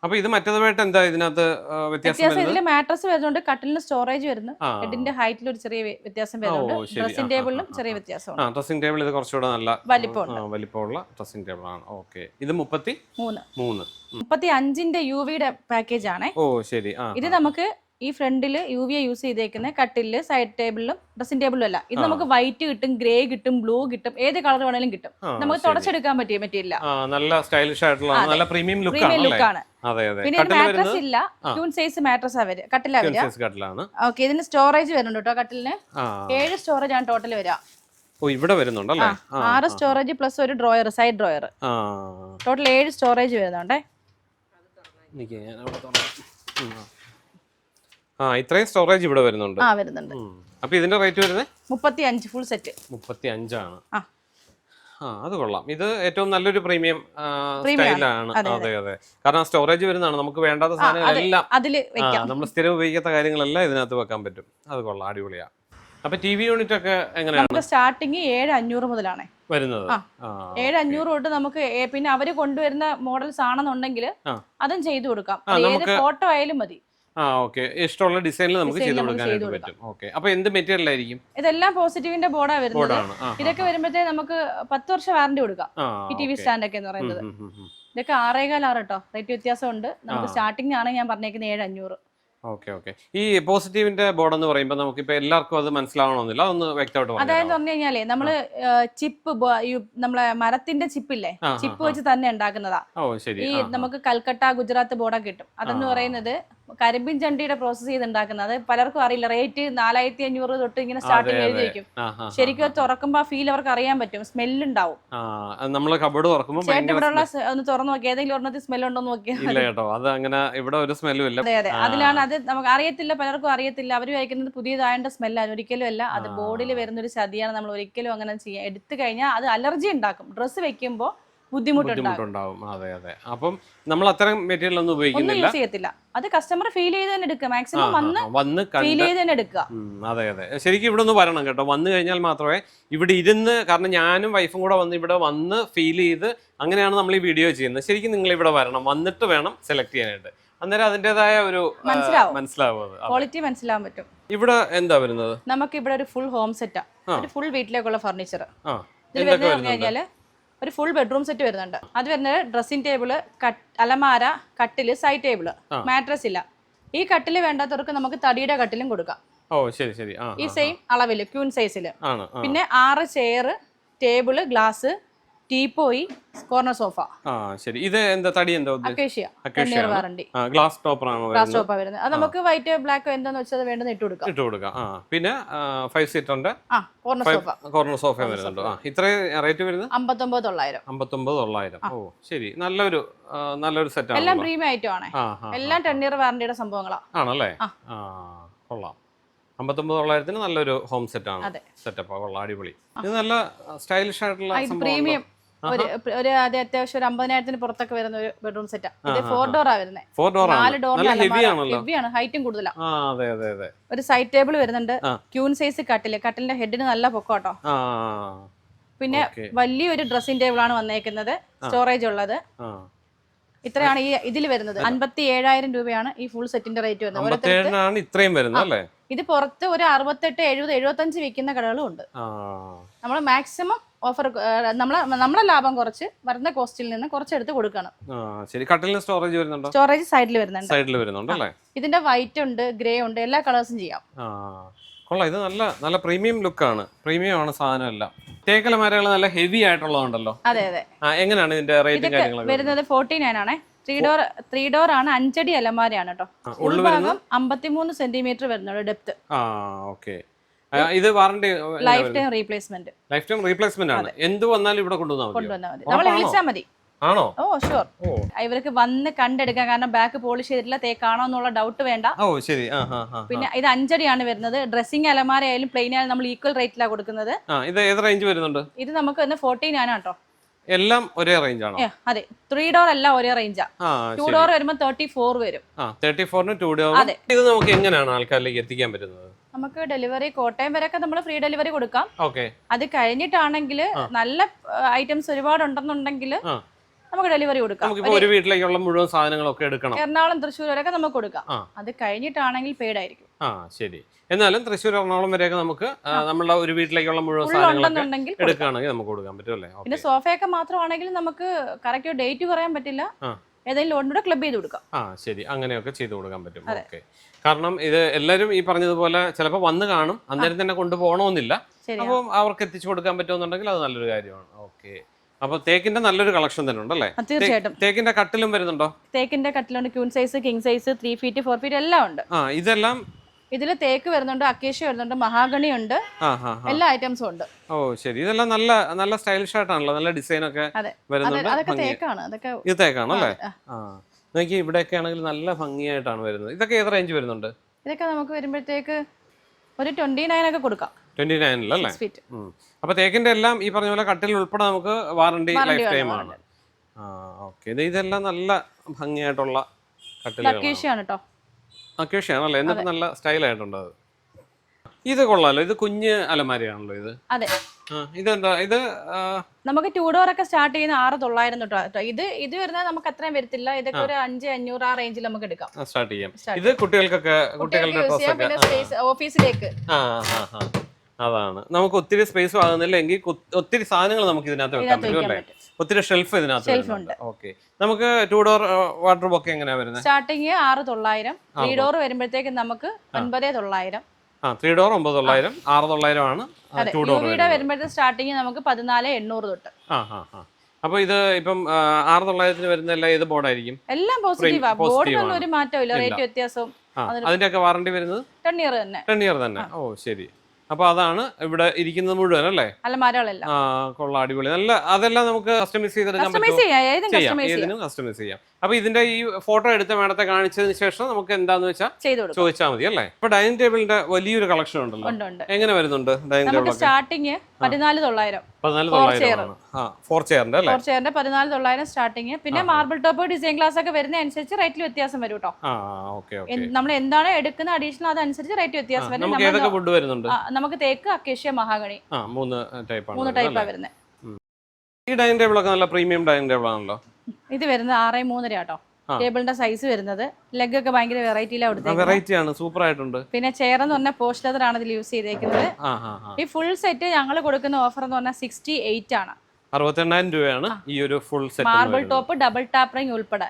അപ്പൊ ഇത് മറ്റേതുമായിട്ട് എന്താ ഇതിനകത്ത് വ്യത്യാസം ഇതിൽ മാട്രസ് വരുന്നുണ്ട് കട്ടിലിന് സ്റ്റോറേജ് വരുന്നു. ഹെഡിന്റെ ഹൈറ്റിൽ ഒരു ചെറിയ വ്യ- വ്യത്യാസം വരുന്നുണ്ട്. ഡ്രസ്സിംഗ് ടേബിളിലും ചെറിയ വ്യത്യാസം ഡ്രസ്സിംഗ് ടേബിൾ ഇത് കുറച്ചുകൂടെ നല്ല വലിപ്പമുണ്ട്. ആ, വലിപ്പമുള്ള ഡ്രസ്സിംഗ് ടേബിൾ ആണ്. ഓക്കെ ഇത് മുപ്പത്തി മൂന്ന്. മൂന്ന്. മുപ്പത്തി അഞ്ചിന്റെ യു വിയുടെ പാക്കേജ് ആണ്. ഓ ശരി. ഇത് നമുക്ക് ഈ ഫ്രണ്ടിൽ യു വി യൂസ് ചെയ്തേക്കുന്ന കട്ടിലിൽ സൈഡ് ടേബിളിലും ഡ്രസ്സിംഗ് ടേബിളിലും അല്ല. ഇത് നമുക്ക് വൈറ്റ് കിട്ടും ഗ്രേ കിട്ടും ബ്ലൂ കിട്ടും ഏത് കളർ വേണേലും കിട്ടും. നമുക്ക്. തുടച്ചെടുക്കാൻ പറ്റിയ മെറ്റീരിയൽ നല്ല സ്റ്റൈലിഷ് ആയിട്ടുള്ള. നല്ല പ്രീമിയം ലുക്ക് ആണ്. പിന്നെ മാട്രസ് ഇല്ല. ക്യൂൺ സൈസ് മാട്രസ് അവർ കട്ടില വരിക. ഓക്കെ ഇതിന് സ്റ്റോറേജ് വരുന്നുണ്ട് കേട്ടോ കട്ടിലിന്. ഏഴ് സ്റ്റോറേജ് ആണ് ടോട്ടൽ വരിക. ഓ ഇവിടെ വരുന്നുണ്ടല്ലേ? ആറ് സ്റ്റോറേജ് പ്ലസ് ഒരു ഡ്രോയർ സൈഡ് ഡ്രോയർ ടോട്ടൽ ഏഴ് സ്റ്റോറേജ് വരുന്നുണ്ടേ നിക്ക്, ഞാൻ അവിടെ തുറക്കാം. ഉം, ആ. ഇത്രയും സ്റ്റോറേജ് ഇവിടെ വരുന്നുണ്ട്. ആ വരുന്നുണ്ട്. അപ്പൊ ഇതിന്റെ റേറ്റ് വരുന്നത് മുപ്പത്തി അഞ്ച് ഫുൾ സെറ്റ് മുപ്പത്തി അഞ്ചാണ് ആ. ആ അത് കൊള്ളാം. ഇത് ഏറ്റവും നല്ലൊരു പ്രീമിയം സ്റ്റൈലാണ് അതെ, അതെ കാരണം സ്റ്റോറേജ് വരുന്നതാണ്. നമുക്ക് വേണ്ടാത്ത സാധനങ്ങളെല്ലാം നമ്മൾ സ്ഥിരം ഉപയോഗിക്കാത്ത കാര്യങ്ങളെല്ലാം ഇതിനകത്ത് വെക്കാൻ പറ്റും. അത് കൊള്ളാം. അടിപൊളിയാ. അപ്പൊ ടി വി യൂണിറ്റ് ഒക്കെ എങ്ങനെയാണ്? സ്റ്റാർട്ടിങ് ഏഴ് അഞ്ഞൂറ് മുതലാണ്. വരുന്നത്. ഏഴ് അഞ്ഞൂറ് തൊട്ട് നമുക്ക് പിന്നെ അവർ കൊണ്ടുവരുന്ന മോഡൽസ് ആണെന്നുണ്ടെങ്കിൽ അതും ചെയ്തു കൊടുക്കാം. ഏത് ഫോട്ടോ ആയാലും മതി. ആ ഓക്കെ. ഇഷ്ടമുള്ള ഡിസൈനിൽ നമുക്ക് ചെയ്ത് കൊടുക്കാനായിട്ട് പറ്റും. ഓക്കെ. അപ്പൊ എന്ത് മെറ്റീരിയൽ ആയിരിക്കും ഇതെല്ലാം പോസിറ്റീവിന്റെ ബോർഡാ വരുന്നത്. ഇതൊക്കെ വരുമ്പോഴത്തേ നമുക്ക് പത്ത് വർഷം വാറന്റി കൊടുക്കാം. ഈ ടി വി സ്റ്റാൻഡ് ഒക്കെ എന്ന് പറയുന്നത്. ഇതൊക്കെ ആറേകാൽ ആറ് കേട്ടോ. റേറ്റ് വ്യത്യാസമുണ്ട്. നമുക്ക്. സ്റ്റാർട്ടിംഗ് ആണ് ഞാൻ പറഞ്ഞേക്കുന്നത് ഏഴ് അഞ്ഞൂറ് ഓക്കെ ഓക്കെ. ഈ പോസിറ്റീവിന്റെ ബോർഡ് എന്ന് പറയുമ്പോൾ നമുക്ക് ഇപ്പൊ എല്ലാവർക്കും അത് മനസ്സിലാവണമെന്നില്ല. അതൊന്ന് വ്യക്തമായിട്ട് അതായത് പറഞ്ഞു കഴിഞ്ഞാലേ നമ്മൾ ചിപ്പ് നമ്മളെ മരത്തിന്റെ ചിപ്പില്ലേ? ചിപ്പ് വെച്ച് തന്നെ ഉണ്ടാക്കുന്നതാ. ഈ. നമുക്ക് കൽക്കട്ട ഗുജറാത്ത് ബോർഡൊക്കെ കിട്ടും. അതെന്ന് പറയുന്നത് കരിമ്പിൻ ചണ്ടിയുടെ പ്രോസസ്സ് ചെയ്ത് ഉണ്ടാക്കുന്നത് അത് പലർക്കും അറിയില്ല. റേറ്റ് നാലായിരത്തി അഞ്ഞൂറ് തൊട്ട് ഇങ്ങനെ സ്റ്റാർട്ടിങ് എഴുതിയിരിക്കും എഴുതി വെക്കും. ശരിക്കും അത് തുറക്കുമ്പോ തുറക്കുമ്പോൾ ആ ഫീൽ അവർക്ക് അറിയാൻ പറ്റും. സ്മെല്ല് ഉണ്ടാവും. കബോർഡ് തുറക്കുമ്പോൾ ചേട്ടൻ ഇവിടെ ഉള്ള ഒന്ന് തുറന്നു നോക്കി ഏതെങ്കിലും ഒരെണ്ണത്തിൽ സ്മെൽ ഉണ്ടോ നോക്കിയാൽ കേട്ടോ. അത് അങ്ങനെ ഇവിടെ ഒരു സ്മെല്ലും ഇല്ല. അതെ അതെ. അതിലാണ് അത് നമുക്ക് അറിയത്തില്ല പലർക്കും അറിയത്തില്ല. അവർ കഴിക്കുന്നത് പുതിയതായതിന്റെ സ്മെല്ലാണ് ഒരിക്കലും അല്ല. അത്. ബോഡിയിൽ വരുന്ന ഒരു ചതിയാണ്. നമ്മൾ ഒരിക്കലും അങ്ങനെ ചെയ്യാൻ എടുത്തു കഴിഞ്ഞാൽ അത് അലർജി ഉണ്ടാക്കും. ഡ്രസ്സ് വെക്കുമ്പോൾ ബുദ്ധിമുട്ടുണ്ടാവും അതെ അതെ. അപ്പം നമ്മൾ അത്തരം മെറ്റീരിയൽ ഒന്നും ഉപയോഗിക്കുന്നില്ല. ചെയ്യത്തില്ല. അത് കസ്റ്റമർ ഫീൽ ചെയ്ത് തന്നെ എടുക്കുക. മാക്സിമം വന്ന് വന്ന് ഫീൽ ചെയ്ത് തന്നെ എടുക്കുക. അതെ അതെ. ശരിക്കും ഇവിടെ ഒന്ന് വരണം കേട്ടോ. വന്നു കഴിഞ്ഞാൽ മാത്രമേ ഇവിടെ ഇരുന്ന് കാരണം ഞാനും വൈഫും കൂടെ വന്ന് ഇവിടെ വന്ന് ഫീൽ ചെയ്ത് അങ്ങനെയാണ് നമ്മൾ ഈ വീഡിയോ ചെയ്യുന്നത്. ശരിക്കും നിങ്ങൾ ഇവിടെ വരണം. വന്നിട്ട് വേണം സെലക്ട് ചെയ്യാനായിട്ട്. അന്നേരം അതിന്റെതായ ഒരു മനസ്സിലാവും. ക്വാളിറ്റി മനസ്സിലാവാൻ പറ്റും. ഇവിടെ എന്താ വരുന്നത്? നമുക്ക് ഇവിടെ ഒരു ഫുൾ ഹോം സെറ്റാ ആണ് ഒരു ഫുൾ വീട്ടിലേക്കുള്ള ഫർണിച്ചർ ആ. ഇതിൽ വരുന്നത് പറഞ്ഞു കഴിഞ്ഞാൽ ഒരു ഫുൾ ബെഡ്റൂം സെറ്റ് വരുന്നുണ്ട്. അത് വരുന്നത് ഡ്രസ്സിംഗ് ടേബിൾ അലമാര കട്ടിൽ സൈഡ് ടേബിൾ. മാട്രസ് ഇല്ല. ഈ കട്ടിൽ വേണ്ടാത്തവർക്ക് നമുക്ക് തടിയുടെ കട്ടിലും കൊടുക്കാം. ഓ ശരി ശരി. ഈ സെയിം അളവിൽ ക്യൂൺ സൈസിൽ. പിന്നെ ആറ് chair table glass teapoy corner sofa. ആ ശരി. ഇത് എന്താ തടി എന്താ അക്കേഷ്യ. വാറണ്ടി ഗ്ലാസ് ടോപ്പർ ആണ് ഗ്ലാസ് ടോപ്പർ വരുന്നത്. അത് നമുക്ക് വൈറ്റ് ബ്ലാക്ക് എന്താന്ന് വെച്ചാൽ വേണ്ടത് ഇട്ട് കൊടുക്കാം. ഇട്ട് കൊടുക്കാം. ആ പിന്നെ ഫൈവ് സീറ്ററിന്റെ ആ കോർണർ സോഫ കോർണർ സോഫ വരുന്നുണ്ട്. ആ ഇത്രയും റേറ്റ് വരുന്നത്? അമ്പത്തൊമ്പത് തൊള്ളായിരം. അമ്പത്തൊമ്പത് തൊള്ളായിരം. ഓ ശരി. നല്ലൊരു നല്ലൊരു സെറ്റ് എല്ലാം പ്രീമിയം ഐറ്റം ആണ്. എല്ലാം ടെൻ ഇയർ വാറണ്ടിയുടെ സംഭവങ്ങളാ. ആണല്ലേ? ആ. കൊള്ളാം. അമ്പത്തൊമ്പത് തൊള്ളായിരത്തിന് നല്ലൊരു ഹോം സെറ്റ് ആണ്. സെറ്റപ്പ് കൊള്ളാം. അടിപൊളി. ഇത് നല്ല സ്റ്റൈലിഷ് ആയിട്ടുള്ള പ്രീമിയം. ഒരു ഒരു അത് അത്യാവശ്യം ഒരു അമ്പതിനായിരത്തിന് പുറത്തൊക്കെ വരുന്ന ഒരു ബെഡ്റൂം സെറ്റാ ഇത് ഫോർ ഡോറാ വരുന്നത് ഫോർ ഡോർ നാല് ഡോറിന് ഹെവിയാണ് ഹൈറ്റും കൂടുതലാണ് ഒരു സൈഡ് ടേബിൾ വരുന്നുണ്ട്. ക്യൂൻ ക്യൂൺ സൈസ് കട്ടിൽ കട്ടിലിന്റെ ഹെഡിന് നല്ല പൊക്കോട്ടോ പിന്നെ വലിയൊരു ഡ്രസ്സിംഗ് ടേബിൾ ആണ് വന്നേക്കുന്നത്. സ്റ്റോറേജ് ഉള്ളത്. ഇത്രയാണ് ഈ ഇതിൽ വരുന്നത്. അൻപത്തി ഏഴായിരം രൂപയാണ് ഈ ഫുൾ സെറ്റിന്റെ റേറ്റ് വരുന്നത്. ഇത്രയും വരുന്നത് അല്ലേ? ഇത് പുറത്ത് ഒരു അറുപത്തെട്ട് എഴുപത് എഴുപത്തഞ്ച് വിൽക്കുന്ന കടകളും ഉണ്ട്. നമ്മൾ മാക്സിമം ഓഫർ നമ്മളെ നമ്മളെ ലാഭം കുറച്ച് വരുന്ന കോസ്റ്റിൽ നിന്ന് കുറച്ച് കുറച്ചെടുത്ത് കൊടുക്കണം. ശരി. കട്ടിലിന് സ്റ്റോറേജ് വരുന്നുണ്ടോ? സ്റ്റോറേജ് സൈഡിൽ വരുന്നുണ്ട്. സൈഡിൽ വരുന്നുണ്ട് അല്ലേ? ഇതിന്റെ വൈറ്റ് ഉണ്ട് ഗ്രേ ഉണ്ട് എല്ലാ കളേഴ്സും ചെയ്യാം. കൊള്ളാം ഇത് നല്ല നല്ല പ്രീമിയം ലുക്കാണ് പ്രീമിയം ആണ് സാധനം എല്ലാം തേക്കല മരകൾ നല്ല ഹെവി ആയിട്ടുള്ളതുണ്ടല്ലോ. അതെ അതെ. എങ്ങനെയാണ് ഇതിന്റെ റേറ്റിംഗ് കാര്യങ്ങൾ കാര്യങ്ങളൊക്കെ? വരുന്നത് ഫോർട്ടി നയൻ ആണ്. ത്രീ ഡോർ ത്രീ ഡോർ ആണ് അഞ്ചടി അലമാരയാണ് കേട്ടോ ഉൾഭാഗം അമ്പത്തിമൂന്ന് സെന്റിമീറ്റർ വരുന്നുള്ളൂ ഡെപ്ത് ആ ഓക്കെ ഇത് warranty lifetime replacement lifetime replacement ആണ്. എന്ത് വന്നാലും ഇവിടെ കൊണ്ടുവന്നാൽ മതി കൊണ്ടുവന്നാൽ മതി. നമ്മൾ ഉറപ്പാണോ? വിളിച്ചാൽ മതി. ആണോ? ഓ ഷുവർ ഇവർക്ക് വന്ന് കണ്ടെടുക്കാം കാരണം ബാക്ക് പോളിഷ് ചെയ്തിട്ടില്ല തേക്കാണോ എന്നുള്ള ഡൗട്ട് വേണ്ട. ഓ ശരി. പിന്നെ ഇത് അഞ്ചടിയാണ് വരുന്നത്. ഡ്രസ്സിംഗ് അലമാര ആയാലും പ്ലെയിൻ ആയാലും നമ്മൾ ഈക്വൽ റേറ്റിലാണ് കൊടുക്കുന്നത്. ഇത് ഏത് റേഞ്ച് വരുന്നുണ്ട്? ഇത് നമുക്ക് വന്ന് ഫോർട്ടീൻ ആണ് കേട്ടോ എല്ലാം ഒരേ റേഞ്ച് ആണോ? അതെ. ത്രീ ഡോർ എല്ലാം ഒരേ റേഞ്ചാ ടു ഡോർ വരുമ്പോൾ തേർട്ടി ഫോർ വരും. തേർട്ടി ഫോറിന് ടു ഡോർ. ഇത് നമുക്ക് എങ്ങനെയാണ് ആൾക്കാരിലേക്ക് എത്തിക്കാൻ പറ്റുന്നത്? നമുക്ക് ഡെലിവറി കോട്ടയം വരെയൊക്കെ നമ്മൾ ഫ്രീ ഡെലിവറി കൊടുക്കാം. അത് കഴിഞ്ഞിട്ടാണെങ്കിൽ നല്ല ഐറ്റംസ് ഒരുപാട് ഉണ്ടെന്നുണ്ടെങ്കിൽ. നമുക്ക് ഡെലിവറി കൊടുക്കാം. നമുക്കിപ്പോ ഒരു വീട്ടിലേക്കുള്ള മുഴുവൻ സാധനങ്ങളൊക്കെ എടുക്കണം. എറണാകുളം തൃശ്ശൂർ വരെയൊക്കെ നമുക്ക് കൊടുക്കാം. അത് കഴിഞ്ഞിട്ടാണെങ്കിൽ പെയ്ഡ് ആയിരിക്കും ആ ശരി. എന്നാലും തൃശ്ശൂർ എറണാകുളം വരെയൊക്കെ നമുക്ക് നമ്മുടെ നമ്മളുടെ ഒരു വീട്ടിലേക്കുള്ള മുഴുവൻ സാധനങ്ങളൊക്കെ എടുക്കുകയാണെങ്കിൽ നമുക്ക് കൊടുക്കാൻ പറ്റുമല്ലേ പിന്നെ സോഫയൊക്കെ മാത്രമാണെങ്കിൽ നമുക്ക് കറക്റ്റ് ഡേറ്റ് പറയാൻ പറ്റില്ല. ഏതെങ്കിലും ലോണിലൂടെ ക്ലബ് ചെയ്ത് കൊടുക്കാം. ആ ശരി. അങ്ങനെയൊക്കെ ചെയ്തു കൊടുക്കാൻ പറ്റും. ഓക്കെ. കാരണം ഇത് എല്ലാരും ഈ പറഞ്ഞതുപോലെ ചിലപ്പോൾ വന്ന് കാണും. അന്നേരം തന്നെ കൊണ്ടുപോകണമെന്നില്ല. അപ്പം അവർക്ക് എത്തിച്ചു കൊടുക്കാൻ പറ്റുമെന്നുണ്ടെങ്കിൽ അത് നല്ലൊരു കാര്യമാണ്. ഓക്കെ. അപ്പൊ തേക്കിന്റെ നല്ലൊരു കളക്ഷൻ തന്നെ ഉണ്ടല്ലേ? തീർച്ചയായിട്ടും. തേക്കിന്റെ കട്ടിലും വരുന്നുണ്ടോ? തേക്കിന്റെ കട്ടിലുണ്ട് queen size king size three feet four feet എല്ലാം ഉണ്ട്. ആ ഇതെല്ലാം ഇതിൽ തേക്ക് വരുന്നുണ്ട് അക്കേഷ്യ വരുന്നുണ്ട് മഹാഗണി ഉണ്ട് എല്ലാ ഐറ്റംസും ഉണ്ട്. ഓ ശരി. ഇതെല്ലാം നല്ല നല്ല സ്റ്റൈലിഷ് ആയിട്ടാണല്ലോ നല്ല ഡിസൈൻ ഒക്കെ വരുന്നുണ്ട്. അതൊക്കെ തേക്കാണ് അതൊക്കെ ഇത് തേക്കാണല്ലേ അല്ലേ? ആ നോക്കി ഇവിടെയൊക്കെ ആണെങ്കിൽ നല്ല ഭംഗിയായിട്ടാണ് വരുന്നത്. ഇതൊക്കെ ഏത് റേഞ്ച് വരുന്നുണ്ട്? ഇതൊക്കെ നമുക്ക് വരുമ്പോഴത്തേക്ക് ഒരു ട്വന്റി നയൻ ഒക്കെ കൊടുക്കാം. ട്വന്റി നയനിലല്ലേ അല്ലേ അപ്പൊ തേക്കിന്റെ എല്ലാം ഈ പറഞ്ഞ പോലെ കട്ടിൽ ഉൾപ്പെടെ നമുക്ക് വാറണ്ടി ലൈഫ് ടൈം ആണ്. ഓക്കെ ഇതെല്ലാം നല്ല ഭംഗിയായിട്ടുള്ള കട്ടിലാണ് കേട്ടോ അക്വേഷ്യാണല്ലേ എന്നിട്ട് നല്ല സ്റ്റൈലായിട്ടുണ്ട് അത് ഇത് കൊള്ളാലോ. ഇത് കുഞ്ഞ് അലമാരിയാണല്ലോ ഇത്. അതെ. ഇതെന്താ? ഇത് നമുക്ക് ടൂ ഡോർ ഒക്കെ സ്റ്റാർട്ട് ചെയ്യുന്ന ആറ് തൊള്ളായിരം തൊട്ടോ ഇത് ഇത് വരുന്നത് നമുക്ക് അത്രയും വരത്തില്ല. ഇതൊക്കെ ഒരു അഞ്ച് അഞ്ഞൂറ് ആ റേഞ്ചിൽ നമുക്ക് എടുക്കാം. സ്റ്റാർട്ട് ചെയ്യാം. ഇത് കുട്ടികൾക്കൊക്കെ കുട്ടികൾക്ക് കുട്ടികളുടെ ഓഫീസിലേക്ക് ആ ആ ആ. അതാണ്. നമുക്ക് ഒത്തിരി സ്പേസ് ആകുന്നില്ല എങ്കിൽ ഒത്തിരി സാധനങ്ങൾ നമുക്ക് ഇതിനകത്ത് വെക്കാൻ പറ്റും അല്ലേ? ഒത്തിരി ഷെൽഫ് ഇതിനകത്ത് ഓക്കെ നമുക്ക് ടൂ ഡോർ വാട്ടർ ബോക്ക് എങ്ങനെയാ വരുന്നത്? സ്റ്റാർട്ടിങ് ആറ് തൊള്ളായിരം. ത്രീ ഡോർ വരുമ്പോഴത്തേക്ക് നമുക്ക് ഒൻപതേ തൊള്ളായിരം. ആ ത്രീ ഡോർ ഒമ്പത് തൊള്ളായിരം ആറ് തൊള്ളായിരം ആണ് ഡോർ വരുമ്പോഴത്തെ സ്റ്റാർട്ടിങ് നമുക്ക് പതിനാല് എണ്ണൂറ് തൊട്ട്. ആ ആ ആ. അപ്പൊ ഇത് ഇപ്പം ആറ് തൊള്ളായിരത്തിന് വരുന്ന എല്ലാം ഏത് ബോർഡായിരിക്കും എല്ലാം പോസിറ്റീവാ ബോർഡിനൊന്നും ഒരു ഇല്ല. റേറ്റ് വ്യത്യാസവും അതിന്റെ ഒക്കെ അതിന്റെയൊക്കെ വാറണ്ടി വരുന്നത്? ടെൻ ഇയർ തന്നെ. ടെൻ ഇയർ തന്നെ. ഓ ശരി. അപ്പൊ അതാണ് ഇവിടെ ഇരിക്കുന്നത് മുഴുവൻ അല്ലേ? അലമാരകളെല്ലാം ആ കൊള്ളാം അടിപൊളി. നല്ല അതെല്ലാം നമുക്ക് കസ്റ്റമൈസ് ചെയ്തെടുക്കാൻ ചെയ്യാം ഏതിനും കസ്റ്റമൈസ് ചെയ്യാം. അപ്പൊ ഇതിന്റെ ഈ ഫോട്ടോ എടുത്ത മേഡത്തെ കാണിച്ചതിന് ശേഷം നമുക്ക് എന്താന്ന് വെച്ചാൽ ചോദിച്ചാൽ മതി അല്ലേ? ഇപ്പൊ ഡൈനിങ് ടേബിളിന്റെ വലിയൊരു കളക്ഷൻ ഉണ്ടല്ലോ. ഉണ്ട് ഉണ്ട്. എങ്ങനെ വരുന്നുണ്ട് ഡൈനിങ് ടേബിൾ സ്റ്റാർട്ടിങ് പതിനാല് തൊള്ളായിരം. പതിനാല് തൊള്ളായിരം ആ ഫോർ ചെയറിന്റെ അല്ലേ? ഫോർ ചെയറിന്റെ പതിനാല് തൊള്ളായിരം സ്റ്റാർട്ടിങ് പിന്നെ മാർബിൾ ടോപ്പ് ഡിസൈൻ ക്ലാസ് ഒക്കെ വരുന്ന അനുസരിച്ച് റേറ്റിൽ വ്യത്യാസം വരും കേട്ടോ നമ്മൾ എന്താണ് എടുക്കുന്ന അഡീഷണൽ അതനുസരിച്ച് റേറ്റ് വ്യത്യാസം വരും. നമുക്ക് തേക്ക് അക്കേഷ്യ മഹാഗണി. മൂന്ന് ടൈപ്പ് മൂന്ന് ടൈപ്പാണ് വരുന്നത് ഈ ഡൈനിങ് ടേബിൾ ഒക്കെ നല്ല പ്രീമിയം ഡൈനിങ് ടേബിൾ ആണല്ലോ ഇത് വരുന്നത് ആറ് മൂന്നര കേട്ടോ ടേബിളിന്റെ സൈസ് വരുന്നത്. ലെഗ് ഒക്കെ ഭയങ്കര വെറൈറ്റിയിലാണ് കൊടുത്തത് വെറൈറ്റി ആണ്. സൂപ്പർ ആയിട്ടുണ്ട്. പിന്നെ ചെയർ എന്ന് പറഞ്ഞാൽ പോസ്റ്റ് ലെതർ ആണ് ഇതിൽ യൂസ് ചെയ്തേക്കുന്നത്. ഈ ഫുൾ സെറ്റ് ഞങ്ങൾ കൊടുക്കുന്ന ഓഫർ എന്ന് പറഞ്ഞാൽ സിക്സ്റ്റി എയ്റ്റ് ആണ്. അറുപത്തെണ്ണായിരം രൂപയാണ് ഈ ഒരു full set marble top double tapering ഉൾപ്പെടെ.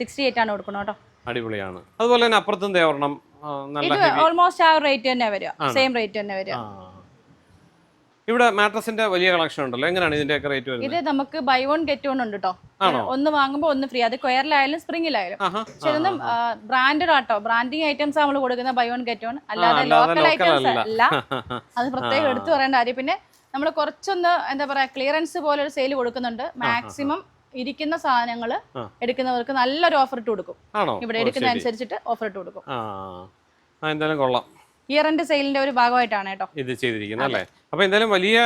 സിക്സ്റ്റി എയ്റ്റ് ആണ് കൊടുക്കുന്നത് കേട്ടോ. അടിപൊളിയാണ്. അതുപോലെ തന്നെ അപ്പുറത്തും ഇത് ഓൾമോസ്റ്റ് ആ റേറ്റ് തന്നെ വരിക. സെയിം റേറ്റ് തന്നെ വരിക. ഇവിടെ മാട്രസിന്റെ വലിയ കളക്ഷൻ ഉണ്ടല്ലോ. എങ്ങനെയാണ് ഇതിന്റെയൊക്കെ റേറ്റ് വരുന്നത്? ഇത് നമുക്ക് ബൈ വൺ ഗെറ്റ് വൺ ഉണ്ട് കേട്ടോ ഒന്ന് വാങ്ങുമ്പോൾ ഒന്ന് ഫ്രീ അത് കൊയറിലായാലും സ്പ്രിംഗിലായാലും ഇതൊന്നും ബ്രാൻഡഡ് ആട്ടോ. ബ്രാൻഡിങ് ഐറ്റംസ് നമ്മൾ കൊടുക്കുന്ന ബൈ വൺ ഗെറ്റ് വൺ അല്ലാതെ ലോക്കൽ ഐറ്റംസ് അല്ല. അത് പ്രത്യേകം എടുത്തു പറയേണ്ട കാര്യം. പിന്നെ നമ്മൾ കുറച്ചൊന്ന് എന്താ പറയാ ക്ലിയറൻസ് പോലെ ഒരു സെയിൽ കൊടുക്കുന്നുണ്ട്. മാക്സിമം ഇരിക്കുന്ന സാധനങ്ങൾ എടുക്കുന്നവർക്ക് നല്ലൊരു ഓഫർ ഇട്ട് കൊടുക്കും. ഇവിടെ എടുക്കുന്ന അനുസരിച്ചിട്ട് ഓഫർ ഇട്ട് കൊടുക്കും. എന്തായാലും കൊള്ളാം. ഇയർ എൻഡ് സെയിലിന്റെ ഒരു ഭാഗമായിട്ടാണ് കേട്ടോ. ഇത് ചെയ്തിരിക്കുന്നത് അല്ലേ? അപ്പൊ എന്തായാലും വലിയ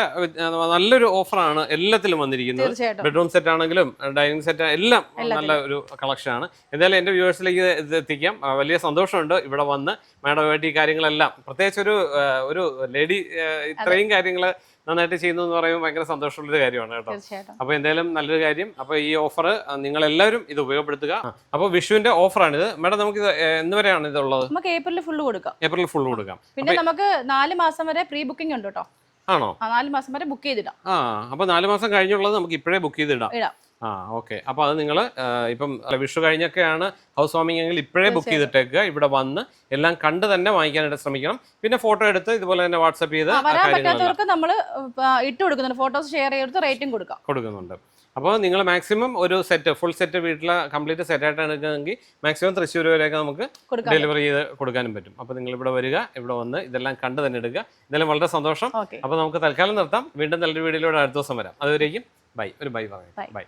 നല്ലൊരു ഓഫറാണ് എല്ലാത്തിലും വന്നിരിക്കുന്നത്. ബെഡ്റൂം സെറ്റ് ആണെങ്കിലും ഡൈനിങ് സെറ്റ് എല്ലാം നല്ല ഒരു കളക്ഷൻ ആണ്. എന്തായാലും എന്റെ വ്യൂവേഴ്സിലേക്ക് ഇത് എത്തിക്കാം. വലിയ സന്തോഷമുണ്ട് ഇവിടെ വന്ന്. മാഡമായിട്ട് ഈ കാര്യങ്ങളെല്ലാം. പ്രത്യേകിച്ച് ഒരു ഒരു ലേഡി ഇത്രയും കാര്യങ്ങൾ നന്നായിട്ട് ചെയ്യുന്നു എന്ന് പറയുമ്പോൾ ഭയങ്കര സന്തോഷമുള്ളൊരു കാര്യമാണ് കേട്ടോ. അപ്പൊ അപ്പോൾ എന്തായാലും നല്ലൊരു കാര്യം. അപ്പോൾ ഈ ഓഫർ നിങ്ങൾ എല്ലാവരും ഇത് ഉപയോഗപ്പെടുത്തുക. അപ്പോൾ വിഷുവിന്റെ ഇത് മാഡം നമുക്ക് ഇത് എന്ന് വരെയാണ് ഇതുള്ളത്? നമുക്ക് ഏപ്രിലിൽ ഫുള്ള് കൊടുക്കാം. ഏപ്രിൽ ഫുൾ കൊടുക്കാം. പിന്നെ നമുക്ക് നാല് മാസം വരെ പ്രീ ബുക്കിംഗ് ഉണ്ട് കേട്ടോ. ആണോ? നാല് മാസം വരെ ബുക്ക് ചെയ്തിടാം. ആ അപ്പോൾ നാല് മാസം കഴിഞ്ഞുള്ളത് നമുക്ക് ഇപ്പോഴേ ബുക്ക് ചെയ്തിടാം. ഇടാം. ആ ഓക്കെ. അപ്പോൾ അത് നിങ്ങൾ ഇപ്പം വിഷു കഴിഞ്ഞൊക്കെയാണ് ഹൗസ് വാമിംഗ് എങ്കിൽ ഇപ്പോഴേ ബുക്ക് ചെയ്തിട്ടേക്കുക ഇവിടെ വന്ന് എല്ലാം കണ്ട് തന്നെ വാങ്ങിക്കാനായിട്ട് ശ്രമിക്കണം. പിന്നെ ഫോട്ടോ എടുത്ത് ഇതുപോലെ തന്നെ വാട്സപ്പ് ചെയ്ത് വരാൻ പറ്റാത്തവർക്ക് നമ്മൾ ഇട്ട് കൊടുക്കുന്നുണ്ട്. ഫോട്ടോസ് ഷെയർ ചെയ്ത് റേറ്റും കൊടുക്കാം. കൊടുക്കുന്നുണ്ട്. അപ്പോൾ നിങ്ങൾ മാക്സിമം ഒരു സെറ്റ് ഫുൾ സെറ്റ് വീട്ടിലെ കംപ്ലീറ്റ് സെറ്റ് ആയിട്ടാണ് എടുക്കുന്നതെങ്കിൽ മാക്സിമം തൃശ്ശൂർ വരെയൊക്കെ നമുക്ക് ഡെലിവറി ചെയ്ത് കൊടുക്കാനും പറ്റും. അപ്പോൾ നിങ്ങൾ ഇവിടെ വരിക ഇവിടെ വന്ന് ഇതെല്ലാം കണ്ട് തന്നെ എടുക്കുക. ഇതെല്ലാം വളരെ സന്തോഷം. അപ്പോൾ നമുക്ക് തൽക്കാലം നിർത്താം. വീണ്ടും നല്ലൊരു വീഡിയോയിലൂടെ അടുത്ത ദിവസം വരാം. അതുവരേക്കും ബൈ. ഒരു ബൈ പറയാം ബൈ.